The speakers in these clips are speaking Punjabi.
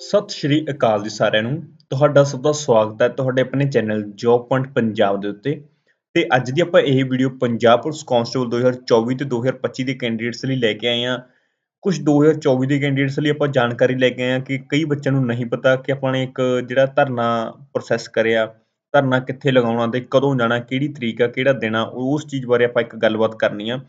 ਸਤਿ ਸ਼੍ਰੀ ਅਕਾਲ ਜੀ ਸਾਰਿਆਂ ਨੂੰ। ਤੁਹਾਡਾ ਸਭ ਦਾ ਸਵਾਗਤ ਹੈ ਤੁਹਾਡੇ ਆਪਣੇ ਚੈਨਲ ਜੌਬ ਪੁਆਇੰਟ ਪੰਜਾਬ ਦੇ ਉੱਤੇ। ਤੇ ਅੱਜ ਦੀ ਆਪਾਂ ਇਹ ਵੀਡੀਓ ਪੰਜਾਬ ਪੁਲਿਸ ਕਾਂਸਟੇਬਲ 2024 ਤੇ 2025 ਦੇ ਕੈਂਡੀਡੇਟਸ ਲਈ ਲੈ ਕੇ ਆਏ ਹਾਂ। ਕੁਝ 2024 ਦੇ ਕੈਂਡੀਡੇਟਸ ਲਈ ਆਪਾਂ ਜਾਣਕਾਰੀ ਲੈ ਕੇ ਆਏ ਹਾਂ ਕਿ ਕਈ ਬੱਚਿਆਂ ਨੂੰ ਨਹੀਂ ਪਤਾ ਕਿ ਆਪਾਂ ਨੇ ਇੱਕ ਜਿਹੜਾ ਧਰਨਾ ਪ੍ਰੋਸੈਸ ਕਰਿਆ, ਧਰਨਾ ਕਿੱਥੇ ਲਗਾਉਣਾ ਤੇ ਕਦੋਂ ਜਾਣਾ, ਕਿਹੜੀ ਤਰੀਕ ਆ, ਕਿਹੜਾ ਦੇਣਾ ਉਸ ਚੀਜ਼ ਬਾਰੇ ਆਪਾਂ ਇੱਕ ਗੱਲਬਾਤ ਕਰਨੀ ਆ।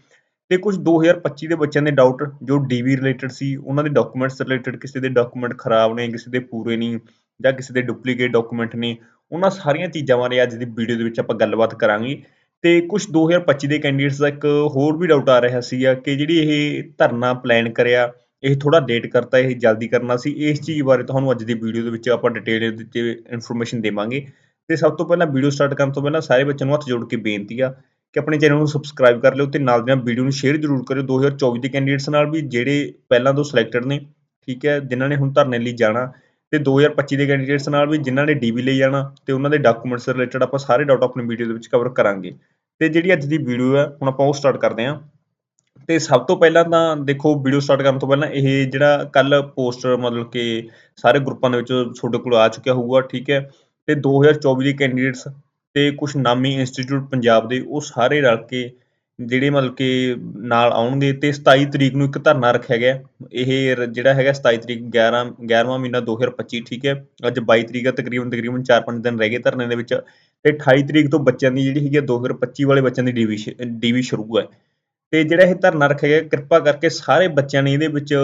ਤੇ ਕੁਝ 2025 ਦੇ ਬੱਚਿਆਂ ਦੇ ਡਾਊਟ ਜੋ ਡੀਵੀ ਰਿਲੇਟਡ ਸੀ, ਉਹਨਾਂ ਦੇ ਡਾਕੂਮੈਂਟਸ ਰਿਲੇਟਡ ਕਿਸੇ ਦੇ ਡਾਕੂਮੈਂਟ ਖਰਾਬ ਨੇ, ਕਿਸੇ ਦੇ ਪੂਰੇ ਨਹੀਂ ਜਾਂ ਕਿਸੇ ਦੇ ਡੁਪਲੀਕੇਟ ਡਾਕੂਮੈਂਟ ਨੇ, ਉਹਨਾਂ ਸਾਰੀਆਂ ਚੀਜ਼ਾਂ ਬਾਰੇ ਅੱਜ ਦੀ ਵੀਡੀਓ ਦੇ ਵਿੱਚ ਆਪਾਂ ਗੱਲਬਾਤ ਕਰਾਂਗੇ। ਤੇ ਕੁਝ 2025 ਦੇ ਕੈਂਡੀਡੇਟਸ ਦਾ ਇੱਕ ਹੋਰ ਵੀ ਡਾਊਟ ਆ ਰਿਹਾ ਸੀਗਾ ਕਿ ਜਿਹੜੀ ਇਹ ਧਰਨਾ ਪਲਾਨ ਕਰਿਆ, ਇਹ ਥੋੜਾ ਲੇਟ ਕਰਤਾ, ਇਹ ਜਲਦੀ ਕਰਨਾ ਸੀ, ਇਸ ਚੀਜ਼ ਬਾਰੇ ਤੁਹਾਨੂੰ ਅੱਜ ਦੀ ਵੀਡੀਓ ਦੇ ਵਿੱਚ ਆਪਾਂ ਡਿਟੇਲ ਵਿੱਚ ਇਨਫੋਰਮੇਸ਼ਨ ਦੇਵਾਂਗੇ। ਤੇ ਸਭ ਤੋਂ ਪਹਿਲਾਂ ਵੀਡੀਓ ਸਟਾਰਟ ਕਰਨ ਤੋਂ ਪਹਿਲਾਂ ਸਾਰੇ ਬੱਚਿਆਂ ਨੂੰ ਹੱਥ ਜੋੜ ਕੇ ਬੇਨਤੀ ਆ ਕਿ ਆਪਣੇ ਚੈਨਲ ਨੂੰ ਸਬਸਕ੍ਰਾਈਬ ਕਰ ਲਿਓ ਤੇ ਨਾਲ ਦੀ ਨਾਲ ਵੀਡੀਓ ਨੂੰ ਸ਼ੇਅਰ ਜ਼ਰੂਰ ਕਰਿਓ। 2024 ਦੇ ਕੈਂਡੀਡੇਟਸ ਨਾਲ ਵੀ ਜਿਹੜੇ ਪਹਿਲਾਂ ਤੋਂ ਸਿਲੈਕਟਡ ਨੇ, ਠੀਕ ਹੈ, ਜਿਨ੍ਹਾਂ ਨੇ ਹੁਣ ਧਰਨੇ ਲਈ ਜਾਣਾ ਤੇ 2025 ਦੇ ਕੈਂਡੀਡੇਟਸ ਨਾਲ ਵੀ ਜਿਨ੍ਹਾਂ ਨੇ ਡੀਵੀ ਲਈ ਜਾਣਾ ਤੇ ਉਹਨਾਂ ਦੇ ਡਾਕੂਮੈਂਟਸ ਰਿਲੇਟਡ ਆਪਾਂ ਸਾਰੇ ਡਾਟਾ ਆਪਣੀ ਵੀਡੀਓ ਦੇ ਵਿੱਚ ਕਵਰ ਕਰਾਂਗੇ। ਤੇ ਜਿਹੜੀ ਅੱਜ ਦੀ ਵੀਡੀਓ ਹੈ ਹੁਣ ਆਪਾਂ ਉਹ ਸਟਾਰਟ ਕਰਦੇ ਹਾਂ। ਤੇ ਸਭ ਤੋਂ ਪਹਿਲਾਂ ਤਾਂ ਦੇਖੋ ਵੀਡੀਓ ਸਟਾਰਟ ਕਰਨ ਤੋਂ ਪਹਿਲਾਂ ਇਹ ਜਿਹੜਾ ਕੱਲ ਪੋਸਟਰ ਮਤਲਬ ਕਿ ਸਾਰੇ ਗਰੁੱਪਾਂ ਦੇ ਵਿੱਚ ਤੁਹਾਡੇ ਕੋਲ ਆ ਚੁੱਕਿਆ ਹੋਊਗਾ, ਠੀਕ ਹੈ। ਤੇ 2024 ਦੇ ਕੈਂਡੀਡੇਟਸ ਤੇ ਕੁਝ ਨਾਮੀ ਇੰਸਟੀਚਿਊਟ ਪੰਜਾਬ ਦੇ ਉਹ ਸਾਰੇ ਰਲ ਕੇ ਜਿਹੜੇ ਮਤਲਬ ਕਿ ਨਾਲ ਆਉਣਗੇ ਤੇ 27 ਤਰੀਕ ਨੂੰ ਇੱਕ ਧਰਨਾ ਰੱਖਿਆ ਗਿਆ। ਇਹ ਰ- ਜਿਹੜਾ ਹੈਗਾ 27 ਤਰੀਕ 11 11ਵਾਂ ਮਹੀਨਾ 2025 ਠੀਕ ਹੈ। ਅੱਜ 22 ਤਰੀਕ ਹੈ ਤਕਰੀਬਨ ਤਕਰੀਬਨ 4-5 ਦਿਨ ਰਹਿ ਗਏ ਧਰਨੇ ਦੇ ਵਿੱਚ। ਤੇ 28 ਤਰੀਕ ਤੋਂ ਬੱਚਿਆਂ ਦੀ ਜਿਹੜੀ ਹੈਗੀ ਆ 2025 ਵਾਲੇ ਬੱਚਿਆਂ ਦੀ ਡੀਵੀ ਡੀਵੀ ਸ਼ੁਰੂ ਹੈ। ਤੇ ਜਿਹੜਾ ਇਹ ਧਰਨਾ ਰੱਖਿਆ ਗਿਆ, ਕਿਰਪਾ ਕਰਕੇ ਸਾਰੇ ਬੱਚਿਆਂ ਨੇ ਇਹਦੇ ਵਿੱਚ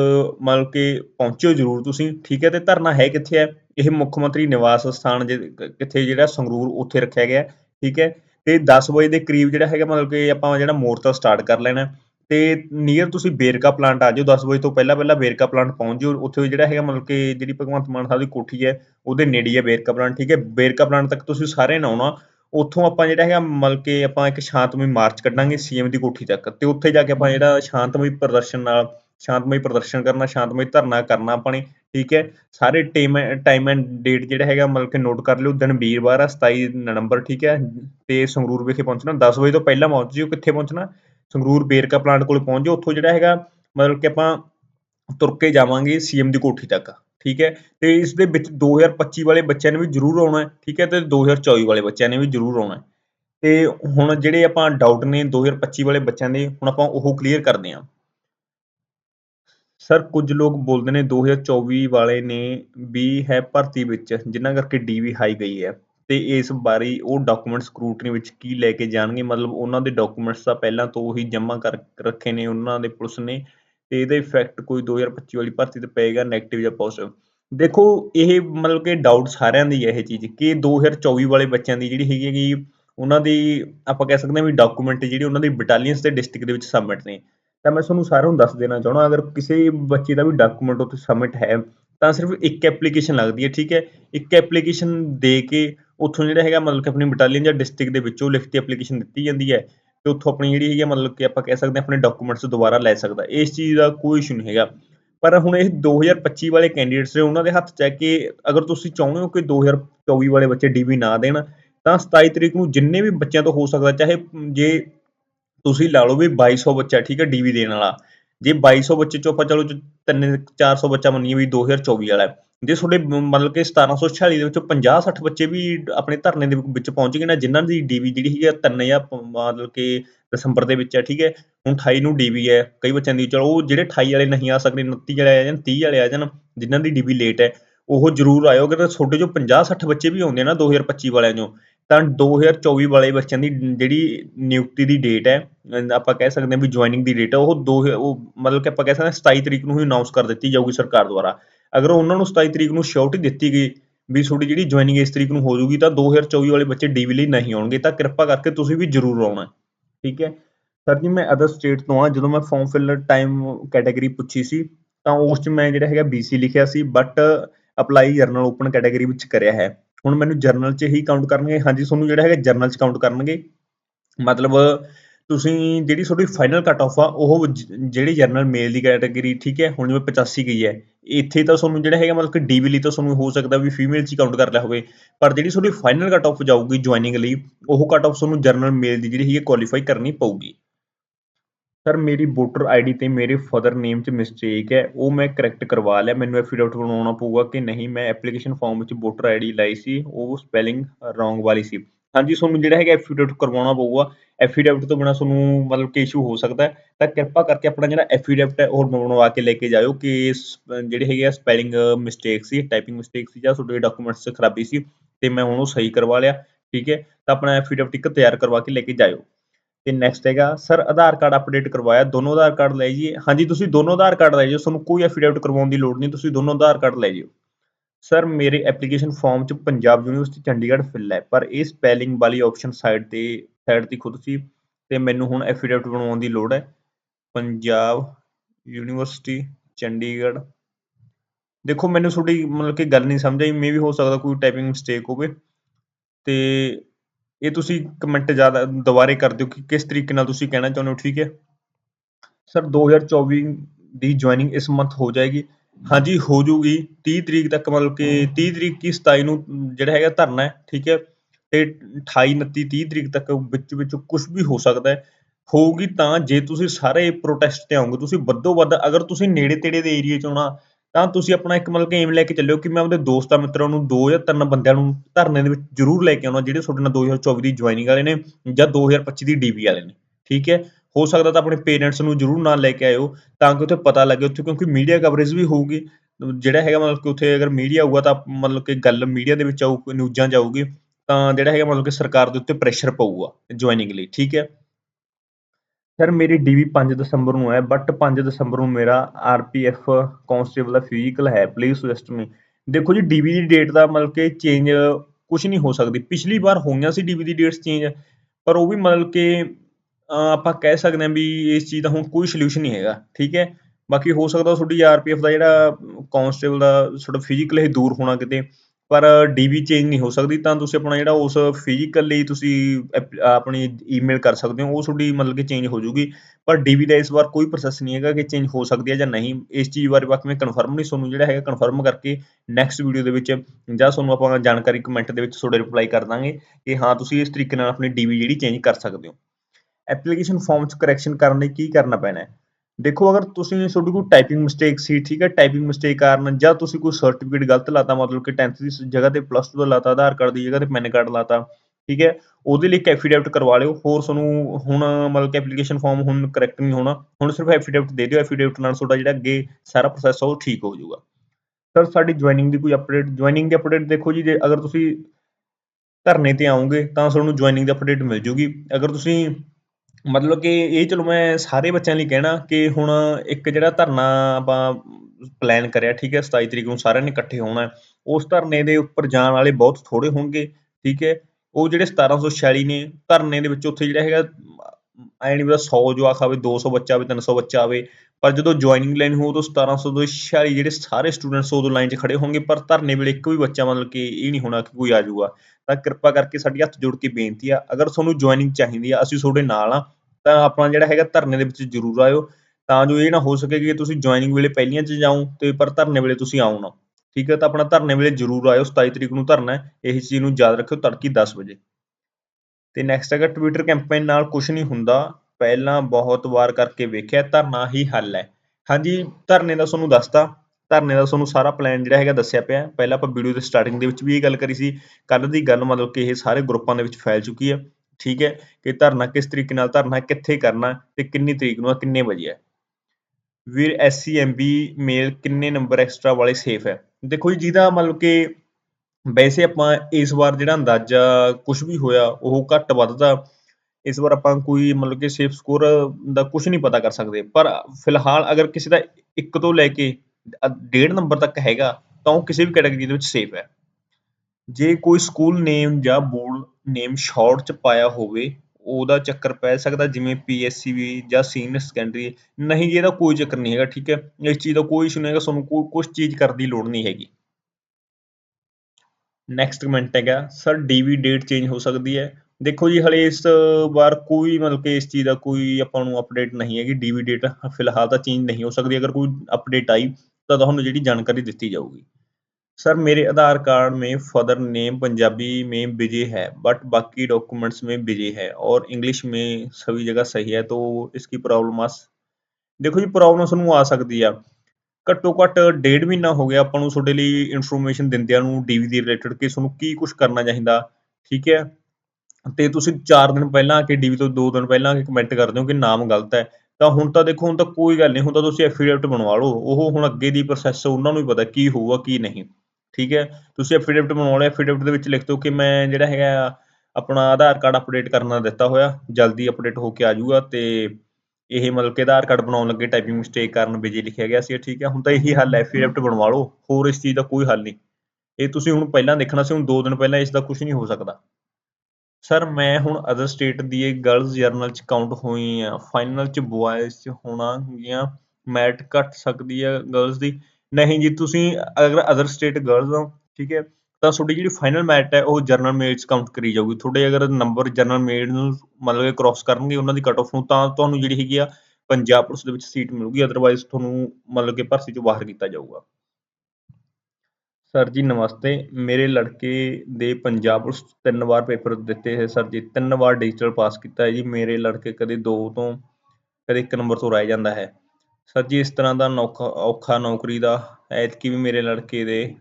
ਮਤਲਬ ਕਿ ਪਹੁੰਚਿਓ ਜ਼ਰੂਰ ਤੁਸੀਂ, ਠੀਕ ਹੈ। ਤੇ ਧਰਨਾ ਹੈ ਕਿੱਥੇ ਹੈ? ਇਹ ਮੁੱਖ ਮੰਤਰੀ ਨਿਵਾਸ ਸਥਾਨ ਜੇ ਕਿੱਥੇ ਜਿਹੜਾ ਸੰਗਰੂਰ ਉੱਥੇ ਰੱਖਿਆ ਗਿਆ, ਠੀਕ ਹੈ? ਤੇ 10 ਵਜੇ ਦੇ ਕਰੀਬ ਜਿਹੜਾ ਹੈਗਾ ਮਤਲਬ ਕਿ ਆਪਾਂ ਜਿਹੜਾ ਮੋਰਚਾ ਸਟਾਰਟ ਕਰ ਲੈਣਾ। ਹੈ ਤੇ ਨੀਅਰ ਤੁਸੀਂ ਬੇਰਕਾ ਪਲਾਂਟ ਆ ਜਾਓ 10 ਵਜੇ ਤੋਂ ਪਹਿਲਾਂ ਪਹਿਲਾਂ ਬੇਰਕਾ ਪਲਾਂਟ ਪਹੁੰਚ ਜਿਓ ਉੱਥੇ ਜਿਹੜਾ ਹੈਗਾ ਮਤਲਬ ਕਿ ਜਿਹੜੀ ਭਗਵੰਤ ਮਾਨ ਸਾਹਿਬ ਦੀ ਕੋਠੀ ਹੈ, ਉਹਦੇ ਨੇੜੇ ਹੈ ਬੇਰਕਾ ਪਲਾਂਟ ਠੀਕ ਹੈ? ਬੇਰਕਾ ਪਲਾਂਟ ਤੱਕ ਤੁਸੀਂ ਸਾਰਿਆਂ ਨੇ ਆਉਣਾ ਉੱਥੋਂ ਆਪਾਂ ਜਿਹੜਾ ਹੈਗਾ ਮਤਲਬ ਕਿ ਆਪਾਂ ਇੱਕ ਸ਼ਾਂਤਮਈ ਮਾਰਚ ਕੱਢਾਂਗੇ ਸੀਐਮ ਦੀ ਕੋਠੀ ਤੱਕ। ਤੇ ਉੱਥੇ ਜਾ ਕੇ ਆਪਾਂ ਜਿਹੜਾ ਸ਼ਾਂਤਮਈ ਪ੍ਰਦਰਸ਼ਨ ਨਾਲ, ਸ਼ਾਂਤਮਈ ਪ੍ਰਦਰਸ਼ਨ ਕਰਨਾ, ਸ਼ਾਂਤਮਈ ਧਰਨਾ ਕਰਨਾ ਆਪਾਂ ਨੇ। ਠੀਕ ਹੈ, ਸਾਰੇ ਟਾਈਮ ਟਾਈਮ ਐਂਡ ਡੇਟ ਜਿਹੜਾ ਹੈਗਾ ਮਤਲਬ ਕਿ ਨੋਟ ਕਰ ਲਿਓ, ਦਿਨ ਵੀਰਵਾਰ ਆ 27 ਨਵੰਬਰ, ਠੀਕ ਹੈ, ਤੇ ਸੰਗਰੂਰ ਵਿਖੇ ਪਹੁੰਚਣਾ 10 ਵਜੇ ਤੋਂ ਪਹਿਲਾਂ ਪਹੁੰਚ ਜਿਓ, ਕਿੱਥੇ ਪਹੁੰਚਣਾ? ਸੰਗਰੂਰ ਬੇਰਕਾ ਪਲਾਂਟ ਕੋਲ ਪਹੁੰਚ ਜਾਓ, ਉੱਥੋਂ ਜਿਹੜਾ ਹੈਗਾ ਮਤਲਬ ਕਿ ਆਪਾਂ ਤੁਰ ਕੇ ਜਾਵਾਂਗੇ ਸੀਐਮ ਦੀ ਕੋਠੀ ਤੱਕ, ਠੀਕ ਹੈ, ਤੇ ਇਸ ਦੇ ਵਿੱਚ 2025 ਵਾਲੇ ਬੱਚਿਆਂ ਨੇ ਵੀ ਜ਼ਰੂਰ ਆਉਣਾ ਹੈ ਠੀਕ ਹੈ, ਤੇ 2024 ਵਾਲੇ ਬੱਚਿਆਂ ਨੇ ਵੀ ਜ਼ਰੂਰ ਆਉਣਾ ਹੈ ਤੇ ਹੁਣ ਜਿਹੜੇ ਆਪਾਂ ਡਾਊਟ ਨੇ 2025 ਵਾਲੇ ਬੱਚਿਆਂ ਦੇ, ਹੁਣ ਆਪਾਂ ਉਹ ਕਲੀਅਰ ਕਰਦੇ ਹਾਂ। ਸਰ ਕੁਝ ਲੋਕ ਬੋਲਦੇ ਨੇ 2024 ਵਾਲੇ ਨੇ ਵੀ ਹੈ ਭਰਤੀ ਵਿੱਚ, ਜਿਨ੍ਹਾਂ ਕਰਕੇ ਡੀ ਵੀ ਹਾਈ ਗਈ ਹੈ। ਅਤੇ ਇਸ ਬਾਰੇ ਉਹ ਡਾਕੂਮੈਂਟ ਸਕਰੂਟਨੀ ਵਿੱਚ ਕੀ ਲੈ ਕੇ ਜਾਣਗੇ? ਮਤਲਬ ਉਹਨਾਂ ਦੇ ਡਾਕੂਮੈਂਟਸ ਤਾਂ ਪਹਿਲਾਂ ਤੋਂ ਹੀ ਜਮ੍ਹਾਂ ਕਰ ਰੱਖੇ ਨੇ ਉਹਨਾਂ ਦੇ ਪੁਲਿਸ ਨੇ ਅਤੇ ਇਹਦਾ ਇਫੈਕਟ ਕੋਈ 2025 ਵਾਲੀ ਭਰਤੀ ਤੇ ਪਏਗਾ ਨੈਗੇਟਿਵ ਜਾਂ ਪੋਜ਼ਿਟਿਵ ਦੇਖੋ, ਇਹ ਮਤਲਬ ਕਿ ਡਾਊਟ ਸਾਰਿਆਂ ਦੀ ਹੈ ਇਹ ਚੀਜ਼, ਕਿ 2024 ਵਾਲੇ ਬੱਚਿਆਂ ਦੀ ਜਿਹੜੀ ਹੈਗੀ ਹੈਗੀ ਉਹਨਾਂ ਦੀ ਆਪਾਂ ਕਹਿ ਸਕਦੇ ਹਾਂ ਵੀ ਡਾਕੂਮੈਂਟ ਜਿਹੜੇ ਉਹਨਾਂ ਦੀ ਬਟਾਲੀਅਨਸ ਤੇ ਡਿਸਟ੍ਰਿਕਟ ਦੇ ਵਿੱਚ ਸਬਮਿਟ ਨੇ। ਤਾਂ ਮੈਂ ਤੁਹਾਨੂੰ ਸਾਰਿਆਂ ਨੂੰ ਦੱਸ ਦੇਣਾ ਚਾਹਣਾ ਅਗਰ ਕਿਸੇ ਬੱਚੇ ਦਾ ਵੀ ਡਾਕੂਮੈਂਟ ਉੱਥੇ ਸਬਮਿਟ ਹੈ, ਤਾਂ ਸਿਰਫ ਇੱਕ ਐਪਲੀਕੇਸ਼ਨ ਲੱਗਦੀ ਹੈ, ਠੀਕ ਹੈ? ਇੱਕ ਐਪਲੀਕੇਸ਼ਨ ਦੇ ਕੇ ਉੱਥੋਂ ਜਿਹੜਾ ਹੈਗਾ, ਮਤਲਬ ਕਿ ਆਪਣੀ ਬਟਾਲੀਅਨ ਜਾਂ ਡਿਸਟ੍ਰਿਕਟ ਦੇ ਵਿੱਚੋਂ ਲਿਖਤੀ ਐਪਲੀਕੇਸ਼ਨ ਦਿੱਤੀ ਜਾਂਦੀ ਹੈ ਤੇ ਉੱਥੋਂ ਆਪਣੀ ਜਿਹੜੀ ਹੈਗੀ ਆ, ਮਤਲਬ ਕਿ ਆਪਾਂ ਕਹਿ ਸਕਦੇ ਹਾਂ, ਆਪਣੇ ਡਾਕੂਮੈਂਟਸ ਦੁਬਾਰਾ ਲੈ ਸਕਦਾ। ਇਸ ਚੀਜ਼ ਦਾ ਕੋਈ ਇਸ਼ੂ ਨਹੀਂ ਹੈਗਾ। ਪਰ ਹੁਣ ਇਹ 2025 ਵਾਲੇ ਕੈਂਡੀਡੇਟਸ ਨੇ, ਉਹਨਾਂ ਦੇ ਹੱਥ 'ਚ ਹੈ ਕਿ ਅਗਰ ਤੁਸੀਂ ਚਾਹੁੰਦੇ ਹੋ ਕਿ 2024 ਵਾਲੇ ਬੱਚੇ ਡੀਵੀ ਨਾ ਦੇਣ, ਤਾਂ 27 ਤਰੀਕ ਨੂੰ ਜਿੰਨੇ ਵੀ ਬੱਚਿਆਂ ਤੋਂ ਹੋ ਸਕਦਾ, ਚਾਹੇ ਜੇ ਤੁਸੀਂ ਲਾ ਲਓ ਵੀ 2200 ਬੱਚਾ, ਠੀਕ ਹੈ ਡੀਵੀ ਦੇਣ ਵਾਲਾ। ਜੇ 2200 ਬੱਚੇ ਚੋਂ ਆਪਾਂ ਚਲੋ 3 400 ਬੱਚਾ ਮੰਨੀਏ ਵੀ 2024 ਵਾਲਾ ਜੇ ਤੁਹਾਡੇ ਮ- ਮਤਲਬ ਕਿ 1746 ਦੇ ਵਿੱਚੋਂ 50 60 ਬੱਚੇ ਵੀ ਆਪਣੇ ਧਰਨੇ ਦੇ ਵਿੱਚ ਪਹੁੰਚ ਗਏ ਨਾ, ਜਿਨ੍ਹਾਂ ਦੀ ਡੀਵੀ ਜਿਹੜੀ ਹੈਗੀ ਆ, ਤਿੰਨ ਜਾਂ ਮਤਲਬ ਕਿ ਦਸੰਬਰ ਦੇ ਵਿੱਚ ਹੈ, ਠੀਕ ਹੈ। ਹੁਣ 28 ਨੂੰ ਡੀਵੀ ਹੈ। ਕਈ ਬੱਚਿਆਂ ਦੀ ਚਲੋ ਉਹ ਜਿਹੜੇ 28 ਵਾਲੇ ਨਹੀਂ ਆ ਸਕਦੇ 29 ਵਾਲੇ ਆ ਜਾਣ 30 ਵਾਲੇ ਆ ਜਾਣ, ਜਿਨ੍ਹਾਂ ਦੀ ਡੀਵੀ ਲੇਟ ਹੈ, ਉਹ ਜ਼ਰੂਰ ਆਇਓ। ਅਗਰ ਤੁਹਾਡੇ ਜੋ 50 60 ਬੱਚੇ ਵੀ ਆਉਂਦੇ ਆ ਨਾ 2025 ਵਾਲਿਆਂ ਚੋਂ ਤਾਂ 2024 ਵਾਲੇ ਬੱਚਿਆਂ ਦੀ ਜਿਹੜੀ ਨਿਯੁਕਤੀ ਦੀ ਡੇਟ ਹੈ ਆਪਾਂ ਕਹਿ ਸਕਦੇ ਹਾਂ ਵੀ ਜੁਆਇਨਿੰਗ ਦੀ ਡੇਟ ਹੈ, ਉਹ ਦੋ ਉਹ ਮਤਲਬ ਕਿ ਆਪਾਂ ਕਹਿ ਸਕਦੇ ਹਾਂ 27 ਤਰੀਕ ਨੂੰ ਹੀ ਅਨਾਉਂਸ ਕਰ ਦਿੱਤੀ ਜਾਊਗੀ ਸਰਕਾਰ ਦੁਆਰਾ। ਅਗਰ ਉਹਨਾਂ ਨੂੰ 27 ਤਰੀਕ ਨੂੰ ਸ਼ੋਰਟੀ ਦਿੱਤੀ ਗਈ ਵੀ ਤੁਹਾਡੀ ਜਿਹੜੀ ਜੁਆਇਨਿੰਗ ਇਸ ਤਰੀਕ ਨੂੰ ਹੋ ਜਾਊਗੀ, ਤਾਂ 2024 ਵਾਲੇ ਬੱਚੇ ਡੀਵੀ ਲਈ ਨਹੀਂ ਆਉਣਗੇ। ਤਾਂ ਕਿਰਪਾ ਕਰਕੇ ਤੁਸੀਂ ਵੀ ਜ਼ਰੂਰ ਆਉਣਾ। ਠੀਕ ਹੈ? ਸਰ ਜੀ, ਮੈਂ ਅਦਰ ਸਟੇਟ ਤੋਂ ਆ ਜਦੋਂ ਮੈਂ ਫਾਰਮ ਫਿਲ ਟਾਈਮ ਕੈਟਾਗਰੀ ਪੁੱਛੀ ਸੀ, ਤਾਂ ਉਸ 'ਚ ਮੈਂ ਜਿਹੜਾ ਹੈਗਾ BC ਲਿਖਿਆ ਸੀ but apply general open category ਵਿੱਚ ਕਰਿਆ ਹੈ। ਹੁਣ ਮੈਨੂੰ ਜਰਨਲ 'ਚ ਹੀ ਕਾਊਂਟ ਕਰਨਗੇ। ਹਾਂਜੀ, ਤੁਹਾਨੂੰ ਜਿਹੜਾ ਹੈਗਾ ਜਰਨਲ 'ਚ ਕਾਊਂਟ ਕਰਨਗੇ। ਮਤਲਬ ਤੁਸੀਂ ਜਿਹੜੀ ਤੁਹਾਡੀ ਫਾਈਨਲ ਕੱਟ ਆਫ ਆ, ਉਹ ਜਿਹੜੀ ਜਰਨਲ ਮੇਲ ਦੀ ਕੈਟਾਗਰੀ ਠੀਕ ਹੈ, ਹੁਣ ਜਿਵੇਂ 85 ਗਈ ਹੈ, ਇੱਥੇ ਤਾਂ ਤੁਹਾਨੂੰ ਜਿਹੜਾ ਹੈਗਾ ਮਤਲਬ ਕਿ ਡੀਵੀ ਲਈ ਤਾਂ ਤੁਹਾਨੂੰ ਹੋ ਸਕਦਾ ਵੀ ਫੀਮੇਲ 'ਚ ਕਾਊਂਟ ਕਰ ਲਿਆ ਹੋਵੇ। ਪਰ ਜਿਹੜੀ ਤੁਹਾਡੀ ਫਾਈਨਲ ਕੱਟ ਆਫ ਜਾਊਗੀ ਜੁਆਇਨਿੰਗ ਲਈ, ਉਹ ਕੱਟ ਆਫ ਤੁਹਾਨੂੰ ਜਰਨਲ ਮੇਲ ਦੀ ਜਿਹੜੀ ਹੈਗੀ ਕੁਆਲੀਫਾਈ ਕਰਨੀ ਪਊਗੀ। ਸਰ ਮੇਰੀ ਵੋਟਰ ਆਈਡੀ ਤੇ ਮੇਰੇ ਫਾਦਰ ਨੇਮ 'ਚ ਮਿਸਟੇਕ ਹੈ। ਉਹ ਮੈਂ ਕਰੈਕਟ ਕਰਵਾ ਲਿਆ। ਮੈਨੂੰ ਐਫੀਡੇਵਿਟ ਬਣਾਉਣਾ ਪਊਗਾ ਕਿ ਨਹੀਂ, ਮੈਂ ਐਪਲੀਕੇਸ਼ਨ ਫਾਰਮ ਵਿੱਚ ਵੋਟਰ ਆਈਡੀ ਲਾਈ ਸੀ। ਉਹ ਸਪੈਲਿੰਗ ਰੋਂਗ ਵਾਲੀ ਸੀ। ਹਾਂਜੀ, ਤੁਹਾਨੂੰ ਜਿਹੜਾ ਹੈਗਾ ਐਫੀਡੇਵਿਟ ਕਰਵਾਉਣਾ ਪਊਗਾ। ਐਫੀਡੇਵਿਟ ਤੋਂ ਬਿਨਾਂ ਤੁਹਾਨੂੰ ਮਤਲਬ ਕਿ ਇਸ਼ੂ ਹੋ ਸਕਦਾ ਤਾਂ ਕਿਰਪਾ ਕਰਕੇ ਆਪਣਾ ਜਿਹੜਾ ਐਫੀਡੇਵਿਟ ਹੈ, ਉਹ ਬਣਵਾ ਕੇ ਲੈ ਕੇ ਜਾਇਓ ਕਿ ਜਿਹੜੇ ਹੈਗੇ ਆ ਸਪੈਲਿੰਗ ਮਿਸਟੇਕ ਸੀ ਟਾਈਪਿੰਗ ਮਿਸਟੇਕ ਸੀ ਜਾਂ ਤੁਹਾਡੇ ਡਾਕੂਮੈਂਟਸ 'ਚ ਖਰਾਬੀ ਸੀ, ਤੇ ਮੈਂ ਹੁਣ ਉਹ ਸਹੀ ਕਰਵਾ ਲਿਆ। ਠੀਕ ਹੈ? ਤਾਂ ਆਪਣਾ ਐਫੀਡੇਵਿਟ ਇੱਕ ਤਿਆਰ ਕਰਵਾ ਕੇ ਲੈ ਕੇ ਜਾਇਓ। ਤੇ ਨੈਕਸਟ ਹੈਗਾ ਸਰ ਆਧਾਰ ਕਾਰਡ ਅਪਡੇਟ ਕਰਵਾਇਆ, ਦੋਨੋਂ ਆਧਾਰ ਕਾਰਡ ਲੈ ਜਾਈਏ। ਹਾਂਜੀ, ਤੁਸੀਂ ਦੋਨੋਂ ਆਧਾਰ ਕਾਰਡ ਲੈ ਜਾਓ, ਤੁਹਾਨੂੰ ਕੋਈ ਐਫੀਡੇਵਿਟ ਕਰਵਾਉਣ ਦੀ ਲੋੜ ਨਹੀਂ, ਤੁਸੀਂ ਦੋਨੋਂ ਆਧਾਰ ਕਾਰਡ ਲੈ ਜਾਓ। ਸਰ ਮੇਰੇ ਐਪਲੀਕੇਸ਼ਨ ਫਾਰਮ 'ਚ ਪੰਜਾਬ ਯੂਨੀਵਰਸਿਟੀ ਚੰਡੀਗੜ੍ਹ ਫਿਲ ਹੈ, ਪਰ ਇਹ ਸਪੈਲਿੰਗ ਵਾਲੀ ਆਪਸ਼ਨ ਸਾਈਡ ਤੇ ਸਾਈਡ ਤੇ ਖੁਦ ਸੀ, ਤੇ ਮੈਨੂੰ ਹੁਣ ਐਫੀਡੇਵਿਟ ਬਣਵਾਉਣ ਦੀ ਲੋੜ ਹੈ। ਪੰਜਾਬ ਯੂਨੀਵਰਸਿਟੀ ਚੰਡੀਗੜ੍ਹ। ਦੇਖੋ, ਮੈਨੂੰ ਤੁਹਾਡੀ ਮਤਲਬ ਕਿ ਗੱਲ ਨਹੀਂ ਸਮਝ ਆਈ ਮੇ ਵੀ ਹੋ ਸਕਦਾ ਕੋਈ ਟਾਈਪਿੰਗ ਮਿਸਟੇਕ ਹੋਵੇ। ਤੇ ਇਹ ਤੁਸੀਂ ਕਮੈਂਟ ਜ਼ਿਆਦਾ ਦੁਬਾਰੇ ਕਰ ਦਿਓ ਕਿ ਕਿਸ ਤਰੀਕੇ ਨਾਲ ਤੁਸੀਂ ਕਹਿਣਾ ਚਾਹੁੰਦੇ ਹੋ, ਠੀਕ ਹੈ? ਸਰ 2024 ਦੀ ਜੁਆਇਨਿੰਗ ਇਸ ਮੰਥ ਹੋ ਜਾਏਗੀ। ਹਾਂਜੀ, ਹੋ ਜੂਗੀ 30 ਤਰੀਕ ਤੱਕ ਮਤਲਬ ਕਿ 30 ਤਰੀਕ ਕੀ 27 ਨੂੰ ਜਿਹੜਾ ਹੈਗਾ ਧਰਨਾ ਹੈ, ਠੀਕ ਹੈ? ਤੇ 28 29 30 ਤਰੀਕ ਤੱਕ ਵਿੱਚ ਵਿੱਚ ਕੁਝ ਵੀ ਹੋ ਸਕਦਾ ਹੈ। ਹੋਊਗੀ ਤਾਂ ਜੇ ਤੁਸੀਂ ਸਾਰੇ ਪ੍ਰੋਟੈਸਟ ਤੇ ਆਉਂਗੇ ਤੁਸੀਂ ਵੱਧੋ ਵੱਧ ਅਗਰ ਤੁਸੀਂ ਨੇੜੇ ਤੇੜੇ ਦੇ ਏਰੀਏ ਚ ਆਉਣਾ ਤਾਂ ਤੁਸੀਂ ਆਪਣਾ ਇੱਕ ਮਤਲਬ ਕਿ ਏਮ ਲੈ ਕੇ ਚੱਲਿਓ ਕਿ ਮੈਂ ਆਪਣੇ ਦੋਸਤਾਂ ਮਿੱਤਰਾਂ ਨੂੰ ਦੋ ਜਾਂ ਤਿੰਨ ਬੰਦਿਆਂ ਨੂੰ ਧਰਨੇ ਦੇ ਵਿੱਚ ਜ਼ਰੂਰ ਲੈ ਕੇ ਆਉਣਾ, ਜਿਹੜੇ ਤੁਹਾਡੇ ਨਾਲ 2024 ਦੀ ਜੁਆਇਨਿੰਗ ਵਾਲੇ ਨੇ ਜਾਂ 2025 ਦੀ ਡੀਬੀ ਵਾਲੇ ਨੇ, ਠੀਕ ਹੈ? ਹੋ ਸਕਦਾ ਤਾਂ ਆਪਣੇ ਪੇਰੈਂਟਸ ਨੂੰ ਜ਼ਰੂਰ ਨਾਲ ਲੈ ਕੇ ਆਇਓ ਤਾਂ ਕਿ ਉੱਥੇ ਪਤਾ ਲੱਗੇ ਉੱਥੇ ਕਿਉਂਕਿ ਮੀਡੀਆ ਕਵਰੇਜ ਵੀ ਹੋਊਗੀ। ਜਿਹੜਾ ਹੈਗਾ ਮਤਲਬ ਕਿ ਉੱਥੇ ਅਗਰ ਮੀਡੀਆ ਆਊਗਾ ਤਾਂ ਮਤਲਬ ਕਿ ਗੱਲ ਮੀਡੀਆ ਦੇ ਵਿੱਚ ਆਊ ਨਿਊਜ਼ਾਂ 'ਚ ਆਊਗੀ ਤਾਂ ਜਿਹੜਾ ਹੈਗਾ ਮਤਲਬ ਕਿ ਸਰਕਾਰ ਦੇ ਉੱਤੇ ਪ੍ਰੈਸ਼ਰ ਪਊਗਾ ਜੁਆਇਨਿੰਗ ਲਈ, ਠੀਕ ਹੈ? ਸਰ ਮੇਰੀ ਡੀ ਵੀ ਪੰਜ ਦਸੰਬਰ ਨੂੰ ਹੈ ਬਟ ਪੰਜ ਦਸੰਬਰ ਨੂੰ ਮੇਰਾ ਆਰ ਪੀ ਆਰਪੀਐਫ ਕਾਂਸਟੇਬਲ ਦਾ ਫਿਜ਼ੀਕਲ ਹੈ ਪਲੀਜ਼ ਸੁਜੈਸਟ ਮੀ ਦੇਖੋ ਜੀ ਡੀਵੀ ਦੀ ਡੇਟ ਦਾ ਮਤਲਬ ਕਿ ਚੇਂਜ ਕੁਝ ਨਹੀਂ ਹੋ ਸਕਦੀ। ਪਿਛਲੀ ਵਾਰ ਹੋਈਆਂ ਸੀ ਡੀਵੀ ਦੀ ਡੇਟਸ ਚੇਂਜ ਪਰ ਉਹ ਵੀ ਮਤਲਬ ਕਿ ਆਪਾਂ ਕਹਿ ਸਕਦੇ ਹਾਂ ਵੀ ਇਸ ਚੀਜ਼ ਦਾ ਹੁਣ ਕੋਈ ਸੋਲੂਸ਼ਨ ਨਹੀਂ ਹੈਗਾ, ਠੀਕ ਹੈ? ਬਾਕੀ ਹੋ ਸਕਦਾ ਤੁਹਾਡੀ ਆਰਪੀਐਫ ਦਾ ਜਿਹੜਾ ਕਾਂਸਟੇਬਲ ਦਾ ਤੁਹਾਡਾ ਫਿਜ਼ੀਕਲ ਇਹ ਦੂਰ ਹੋਣਾ ਕਿਤੇ। ਪਰ ਡੀਵੀ ਚੇਂਜ ਨਹੀਂ ਹੋ ਸਕਦੀ, ਤਾਂ ਤੁਸੀਂ ਆਪਣਾ ਜਿਹੜਾ ਉਸ ਫਿਜ਼ੀਕਲ ਲਈ ਤੁਸੀਂ ਐਪ- ਆਪਣੀ ਈਮੇਲ ਕਰ ਸਕਦੇ ਹੋ, ਉਹ ਤੁਹਾਡੀ ਮਤਲਬ ਕਿ ਚੇਂਜ ਹੋ ਜੂਗੀ ਪਰ ਡੀਵੀ ਦਾ ਇਸ ਵਾਰ ਕੋਈ ਪ੍ਰੋਸੈਸ ਨਹੀਂ ਹੈਗਾ ਕਿ ਚੇਂਜ ਹੋ ਸਕਦੀ ਹੈ ਜਾਂ ਨਹੀਂ। ਇਸ ਚੀਜ਼ ਬਾਰੇ ਬਾਕੀ ਮੈਂ ਕਨਫਰਮ ਨਹੀਂ, ਤੁਹਾਨੂੰ ਜਿਹੜਾ ਹੈਗਾ ਕਨਫਰਮ ਕਰਕੇ ਨੈਕਸਟ ਵੀਡੀਓ ਦੇ ਵਿੱਚ ਜਾਂ ਤੁਹਾਨੂੰ ਆਪਾਂ ਜਾਣਕਾਰੀ ਕਮੈਂਟ ਦੇ ਵਿੱਚ ਤੁਹਾਡੇ ਰਿਪਲਾਈ ਕਰ ਦਾਂਗੇ ਕਿ ਹਾਂ, ਤੁਸੀਂ ਇਸ ਤਰੀਕੇ ਨਾਲ ਆਪਣੀ ਡੀਵੀ ਜਿਹੜੀ ਚੇਂਜ ਕਰ ਸਕਦੇ ਹੋ। ਐਪਲੀਕੇਸ਼ਨ ਫਾਰਮ 'ਚ ਕਰੈਕਸ਼ਨ ਕਰਨ ਲਈ ਕੀ ਕਰਨਾ ਪੈਣਾ ਹੈ? ਦੇਖੋ, ਅਗਰ ਤੁਸੀਂ ਤੁਹਾਡੇ ਕੋਲ ਟਾਈਪਿੰਗ ਮਿਸਟੇਕ ਸੀ, ਠੀਕ ਹੈ ਟਾਈਪਿੰਗ ਮਿਸਟੇਕ ਕਾਰਨ ਜਾਂ ਤੁਸੀਂ ਕੋਈ ਸਰਟੀਫਿਕੇਟ ਗਲਤ ਲਾਤਾ, ਮਤਲਬ ਕਿ 10th ਦੀ ਜਗ੍ਹਾ ਤੇ ਪਲੱਸ 2 ਦਾ ਲਾਤਾ, ਆਧਾਰ ਕਾਰਡ ਦੀ ਜਗ੍ਹਾ ਤੇ ਪੈਨ ਕਾਰਡ ਲਾਤਾ, ਠੀਕ ਹੈ, ਉਹਦੇ ਲਈ ਇੱਕ ਐਫੀਡੈਵਿਟ ਕਰਵਾ ਲਿਓ, ਹੋਰ ਤੁਹਾਨੂੰ ਹੁਣ ਮਤਲਬ ਕਿ ਐਪਲੀਕੇਸ਼ਨ ਫਾਰਮ ਹੁਣ ਕਰੈਕਟ ਨਹੀਂ ਹੋਣਾ, ਹੁਣ ਸਿਰਫ ਐਫੀਡੈਵਿਟ ਦੇ ਦਿਓ ਐਫੀਡੈਵਿਟ ਨਾਲ ਤੁਹਾਡਾ ਜਿਹੜਾ ਅੱਗੇ ਸਾਰਾ ਪ੍ਰੋਸੈਸ ਉਹ ਠੀਕ ਹੋ ਜਾਊਗਾ। ਸਰ ਸਾਡੀ ਜੁਆਇਨਿੰਗ ਦੀ ਕੋਈ ਅਪਡੇਟ ਜੁਆਇਨਿੰਗ ਦੀ ਅਪਡੇਟ ਦੇਖੋ ਜੀ, ਜੇ ਅਗਰ ਤੁਸੀਂ ਧਰਨੇ ਤੇ ਆਉਂਗੇ ਤਾਂ ਤੁਹਾਨੂੰ ਜੁਆਇਨਿੰਗ ਦੀ ਅਪਡੇਟ ਮਿਲ ਜੂਗੀ। ਅਗਰ ਤੁਸੀਂ ਮਤਲਬ ਕਿ ਇਹ ਚਲੋ ਮੈਂ ਸਾਰੇ ਬੱਚਿਆਂ ਲਈ ਕਹਿਣਾ ਕਿ ਹੁਣ ਇੱਕ ਜਿਹੜਾ ਧਰਨਾ ਆਪਾਂ ਪਲਾਨ ਕਰਿਆ, ਠੀਕ ਹੈ 27 ਤਰੀਕ ਨੂੰ ਸਾਰਿਆਂ ਨੇ ਇਕੱਠੇ ਹੋਣਾ ਉਸ ਧਰਨੇ ਦੇ ਉੱਪਰ ਜਾਣ ਵਾਲੇ ਬਹੁਤ ਥੋੜੇ ਹੋਣਗੇ, ਠੀਕ ਹੈ, ਉਹ ਜਿਹੜੇ 1746 ਨੇ, ਧਰਨੇ ਦੇ ਵਿੱਚ ਉੱਥੇ ਜਿਹੜਾ ਹੈਗਾ, ਐ ਨਹੀਂ ਪਤਾ 100 ਜਵਾਕ ਆਵੇ 200 ਬੱਚਾ ਆਵੇ 300 ਬੱਚਾ ਆਵੇ ਪਰ ਜਦੋਂ ਜੁਆਇਨਿੰਗ ਲਾਈਨ ਹੋ ਉਦੋਂ 1746 ਜਿਹੜੇ ਸਾਰੇ ਸਟੂਡੈਂਟਸ ਉਦੋਂ ਲਾਈਨ 'ਚ ਖੜੇ ਹੋਣਗੇ, ਪਰ ਧਰਨੇ ਵੇਲੇ ਇੱਕ ਵੀ ਬੱਚਾ ਮਤਲਬ ਕਿ ਇਹ ਨਹੀਂ ਹੋਣਾ ਕਿ ਕੋਈ ਆ ਜਾਊਗਾ। ਤਾਂ ਕਿਰਪਾ ਕਰਕੇ ਸਾਡੀ ਹੱਥ ਜੋੜ ਕੇ ਬੇਨਤੀ ਆ, ਅਗਰ ਤੁਹਾਨੂੰ ਜੁਆਇਨਿੰਗ ਚਾਹੀਦੀ ਆ, ਅਸੀਂ ਤੁਹਾਡੇ ਨਾਲ ਆ, ਤਾਂ ਆਪਣਾ ਜਿਹੜਾ ਹੈਗਾ ਧਰਨੇ ਦੇ ਵਿੱਚ ਜ਼ਰੂਰ ਆਇਓ। ਤਾਂ ਜੋ ਇਹ ਨਾ ਹੋ ਸਕੇ ਕਿ ਤੁਸੀਂ ਜੁਆਇਨਿੰਗ ਵੇਲੇ ਪਹਿਲੀਆਂ 'ਚ ਜਾਓ ਤੇ ਪਰ ਧਰਨੇ ਵੇਲੇ ਤੁਸੀਂ ਆਓ ਨਾ। ਠੀਕ ਹੈ, ਤਾਂ ਆਪਣਾ ਧਰਨੇ ਵੇਲੇ ਜ਼ਰੂਰ ਆਇਓ 27 ਤਰੀਕ ਨੂੰ ਧਰਨਾ ਹੈ, ਇਹ ਚੀਜ਼ ਨੂੰ ਯਾਦ ਰੱਖਿਓ ਤੜਕੀ 10 ਵਜੇ। ਤੇ ਨੈਕਸਟ ਹੈਗਾ ਟਵਿੱਟਰ ਕੈਂਪੇਨ ਨਾਲ ਕੁਝ ਨਹੀਂ ਹੁੰਦਾ। ਪਹਿਲਾਂ ਬਹੁਤ ਵਾਰ ਕਰਕੇ ਵੇਖਿਆ, ਧਰਨਾ ਹੀ ਹੱਲ ਹੈ। ਹਾਂਜੀ, ਧਰਨੇ ਦਾ ਤੁਹਾਨੂੰ ਦੱਸਤਾ। ਧਰਨੇ ਦਾ ਤੁਹਾਨੂੰ ਸਾਰਾ ਪਲਾਨ ਜਿਹੜਾ ਹੈਗਾ ਦੱਸਿਆ ਪਿਆ। ਪਹਿਲਾਂ ਆਪਾਂ ਵੀਡੀਓ ਦੇ ਸਟਾਰਟਿੰਗ ਦੇ ਵਿੱਚ ਵੀ ਇਹ ਗੱਲ ਕਰੀ ਸੀ। ਕੱਲ ਦੀ ਗੱਲ ਮਤਲਬ ਕਿ ਇਹ ਸਾਰੇ ਗਰੁੱਪਾਂ ਦੇ ਵਿੱਚ ਫੈਲ ਚੁੱਕੀ ਹੈ। ਠੀਕ ਹੈ ਕਿ ਧਰਨਾ ਕਿਸ ਤਰੀਕੇ ਨਾਲ, ਧਰਨਾ ਕਿੱਥੇ ਕਰਨਾ ਹੈ ਤੇ ਕਿੰਨੀ ਤਰੀਕ ਨੂੰ ਆ, ਕਿੰਨੇ ਵਜੇ ਹੈ ਵੀਰ ਐਸਸੀਐਮਬੀ ਮੇਲ ਕਿੰਨੇ ਨੰਬਰ ਐਕਸਟਰਾ ਵਾਲੇ ਸੇਫ ਹੈ? ਦੇਖੋ ਜੀ, ਜਿਹਦਾ ਮਤਲਬ ਕਿ ਵੈਸੇ ਆਪਾਂ ਇਸ ਵਾਰ ਜਿਹੜਾ ਅੰਦਾਜ਼ਾ ਕੁਝ ਵੀ ਹੋਇਆ, ਉਹ ਘੱਟ ਵੱਧਦਾ। ਇਸ ਵਾਰ ਆਪਾਂ ਕੋਈ ਮਤਲਬ ਕਿ ਸੇਫ ਸਕੋਰ ਦਾ ਕੁਝ ਨਹੀਂ ਪਤਾ ਕਰ ਸਕਦੇ। ਪਰ ਫਿਲਹਾਲ ਅਗਰ ਕਿਸੇ ਦਾ 1 ਤੋਂ ਲੈ ਕੇ ਅ- ਡੇਢ ਨੰਬਰ ਤੱਕ ਹੈਗਾ, ਤਾਂ ਉਹ ਕਿਸੇ ਵੀ ਕੈਟਾਗਰੀ ਦੇ ਵਿੱਚ ਸੇਫ ਹੈ। ਜੇ ਕੋਈ ਸਕੂਲ ਨੇਮ ਜਾਂ ਬੋਰਡ ਨੇਮ ਸ਼ਾਰਟ ਚ ਪਾਇਆ ਹੋਵੇ, ਉਹਦਾ ਚੱਕਰ ਪੈ ਸਕਦਾ ਜਿਵੇਂ ਪੀਐਸਸੀਬੀ ਜਾਂ ਸੀਨੀਅਰ ਸੈਕੰਡਰੀ ਨਹੀਂ ਜੀ ਇਹਦਾ ਕੋਈ ਚੱਕਰ ਨਹੀਂ ਹੈਗਾ, ਠੀਕ ਹੈ? ਇਸ ਚੀਜ਼ ਦਾ ਕੋਈ ਇਸ਼ੂ ਨਹੀਂ ਹੈਗਾ, ਤੁਹਾਨੂੰ ਕੋਈ ਕੁਝ ਚੀਜ਼ ਕਰਨ ਦੀ ਲੋੜ ਨਹੀਂ ਹੈਗੀ। ਨੈਕਸਟ ਕਮੈਂਟ ਹੈਗਾ ਸਰ ਡੀਵੀ ਡੇਟ ਚੇਂਜ ਹੋ ਸਕਦੀ ਹੈ? ਦੇਖੋ ਜੀ ਹਲੇ ਇਸ ਵਾਰ ਕੋਈ ਮਤਲਬ ਕਿ ਇਸ ਚੀਜ਼ ਦਾ ਕੋਈ ਆਪਾਂ ਨੂੰ ਅਪਡੇਟ ਨਹੀਂ ਹੈਗੀ ਡੀਵੀ ਡੇਟ ਫਿਲਹਾਲ ਤਾਂ ਚੇਂਜ ਨਹੀਂ ਹੋ ਸਕਦੀ ਅਗਰ ਕੋਈ ਅਪਡੇਟ ਆਈ ਤਾਂ ਤੁਹਾਨੂੰ ਜਿਹੜੀ ਜਾਣਕਾਰੀ ਦਿੱਤੀ ਜਾਊਗੀ सर मेरे आधार कार्ड में फादर नेम पंजाबी में विजय है बट बाकी डॉक्यूमेंट्स में विजय है और ਇੰਗਲਿਸ਼ में सभी जगह सही है तो इसकी प्रॉब्लम आ ਦੇਖੋ ਜੀ ਪ੍ਰੋਬਲਮ ਤੁਹਾਨੂੰ ਆ ਸਕਦੀ ਆ ਘੱਟੋ ਘੱਟ ਡੇਢ ਮਹੀਨਾ ਹੋ ਗਿਆ ਆਪਾਂ ਨੂੰ ਤੁਹਾਡੇ ਲਈ ਇਨਫੋਰਮੇਸ਼ਨ ਦਿੰਦਿਆਂ ਨੂੰ ਡੀਵੀ ਦੀ ਰਿਲੇਟਡ ਕਿ ਤੁਹਾਨੂੰ ਕੀ ਕੁਝ ਕਰਨਾ ਚਾਹੀਦਾ ਠੀਕ ਹੈ ਤੇ ਤੁਸੀਂ 4 ਦਿਨ ਪਹਿਲਾਂ ਆ ਕੇ ਡੀਵੀ ਤੋਂ 2 ਦਿਨ ਪਹਿਲਾਂ ਆ ਕੇ ਕਮੈਂਟ ਕਰਦੇ ਹੋ ਕਿ ਨਾਮ ਗਲਤ ਹੈ। ਤਾਂ ਹੁਣ ਤਾਂ ਦੇਖੋ, ਹੁਣ ਤਾਂ ਕੋਈ ਗੱਲ ਨਹੀਂ, ਹੁਣ ਤਾਂ ਤੁਸੀਂ ਐਫੀਡੇਵਿਟ ਬਣਵਾ ਲਓ। ਉਹ ਹੁਣ ਅੱਗੇ ਦੀ ਪ੍ਰੋਸੈਸ ਉਹਨਾਂ ਨੂੰ ਹੀ ਪਤਾ ਕੀ ਹੋਊਗਾ, ਕੀ ਨਹੀਂ। ਠੀਕ ਹੈ? ਤੁਸੀਂ ਐਫੀਡੇਵਿਟ ਬਣਵਾ ਲਿਆ ਐਫੀਡੇਵਿਟ ਦੇ ਵਿੱਚ ਲਿਖ ਦਿਓ ਕਿ ਮੈਂ ਜਿਹੜਾ ਹੈਗਾ ਆਪਣਾ ਆਧਾਰ ਕਾਰਡ ਅਪਡੇਟ ਕਰਨਾ ਦਿੱਤਾ ਹੋਇਆ, ਜਲਦੀ ਅਪਡੇਟ ਹੋ ਕੇ ਆ ਜਾਊਗਾ ਤੇ ਇਹ ਮਤਲਬ ਕਿ ਆਧਾਰ ਕਾਰਡ ਬਣਾਉਣ ਲੱਗੇ ਟਾਈਪਿੰਗ ਮਿਸਟੇਕ ਕਾਰਨ ਵਿਜੇ ਲਿਖਿਆ ਗਿਆ ਸੀ, ਠੀਕ ਹੈ? ਹੁਣ ਤਾਂ ਇਹੀ ਹੱਲ ਹੈ ਐਫੀਡੇਵਿਟ ਬਣਵਾ ਲਓ, ਹੋਰ ਇਸ ਚੀਜ਼ ਦਾ ਕੋਈ ਹੱਲ ਨਹੀਂ। ਇਹ ਤੁਸੀਂ ਹੁਣ ਪਹਿਲਾਂ ਦੇਖਣਾ ਸੀ, ਹੁਣ 2 ਦਿਨ ਪਹਿਲਾਂ ਇਸ ਦਾ ਕੁਝ ਨਹੀਂ ਹੋ ਸਕਦਾ। ਸਰ, ਮੈਂ ਹੁਣ ਅਦਰ ਸਟੇਟ ਦੀ ਇਹ ਗਰਲਜ਼ ਜਰਨਲ ਚ ਕਾਊਂਟ ਹੋਈ ਆ ਫਾਈਨਲ ਚ ਬॉयਜ਼ ਚ ਹੋਣਗੀਆਂ। ਮੈਰਿਟ ਘਟ ਸਕਦੀ ਹੈ ਗਰਲਜ਼ ਦੀ। ਨਹੀਂ ਜੀ, ਤੁਸੀਂ ਅਗਰ ਅਦਰ ਸਟੇਟ ਗਰਲਜ਼ ਹੋ, ਠੀਕ ਹੈ, ਤਾਂ ਤੁਹਾਡੀ ਜਿਹੜੀ ਫਾਈਨਲ ਮੈਰਿਟ ਹੈ, ਉਹ ਜਰਨਲ ਮੇਲ ਚ ਕਾਊਂਟ ਕਰੀ ਜਾਊਗੀ। ਤੁਹਾਡੇ ਅਗਰ ਨੰਬਰ ਜਰਨਲ ਮੇਲ ਨੂੰ ਮਤਲਬ ਕਿ ਕ੍ਰਾਸ ਕਰਨਗੇ, ਉਹਨਾਂ ਦੀ ਕਟ ਆਫ ਨੂੰ, ਤਾਂ ਤੁਹਾਨੂੰ ਜਿਹੜੀ ਹੈਗੀ ਆ ਪੰਜਾਬ ਪੁਲਿਸ ਦੇ ਵਿੱਚ ਸੀਟ ਮਿਲੂਗੀ। ਅਦਰਵਾਈਜ਼ ਤੁਹਾਨੂੰ ਮਤਲਬ ਕਿ ਭਰਤੀ ਚੋਂ ਬਾਹਰ ਕੀਤਾ ਜਾਊਗਾ। ਸਰ ਜੀ, ਨਮਸਤੇ। ਮੇਰੇ ਲੜਕੇ ਦੇ ਪੰਜਾਬ ਪੁਲਿਸ ਤਿੰਨ ਵਾਰ ਪੇਪਰ ਦਿੱਤੇ ਹੈ। ਸਰ ਜੀ, ਤਿੰਨ ਵਾਰ ਡਿਜੀਟਲ ਪਾਸ ਕੀਤਾ ਹੈ ਜੀ। ਮੇਰੇ ਲੜਕੇ ਕਦੇ ਦੋ ਤੋਂ, ਕਦੇ ਇੱਕ ਨੰਬਰ ਤੋਂ ਰਹਿ ਜਾਂਦਾ ਹੈ। ਸਰ ਜੀ, ਇਸ ਤਰ੍ਹਾਂ ਦਾ ਨੌਖਾ ਔਖਾ ਨੌਕਰੀ ਦਾ ਐਤਕੀ ਵੀ ਮੇਰੇ ਲੜਕੇ ਦੇ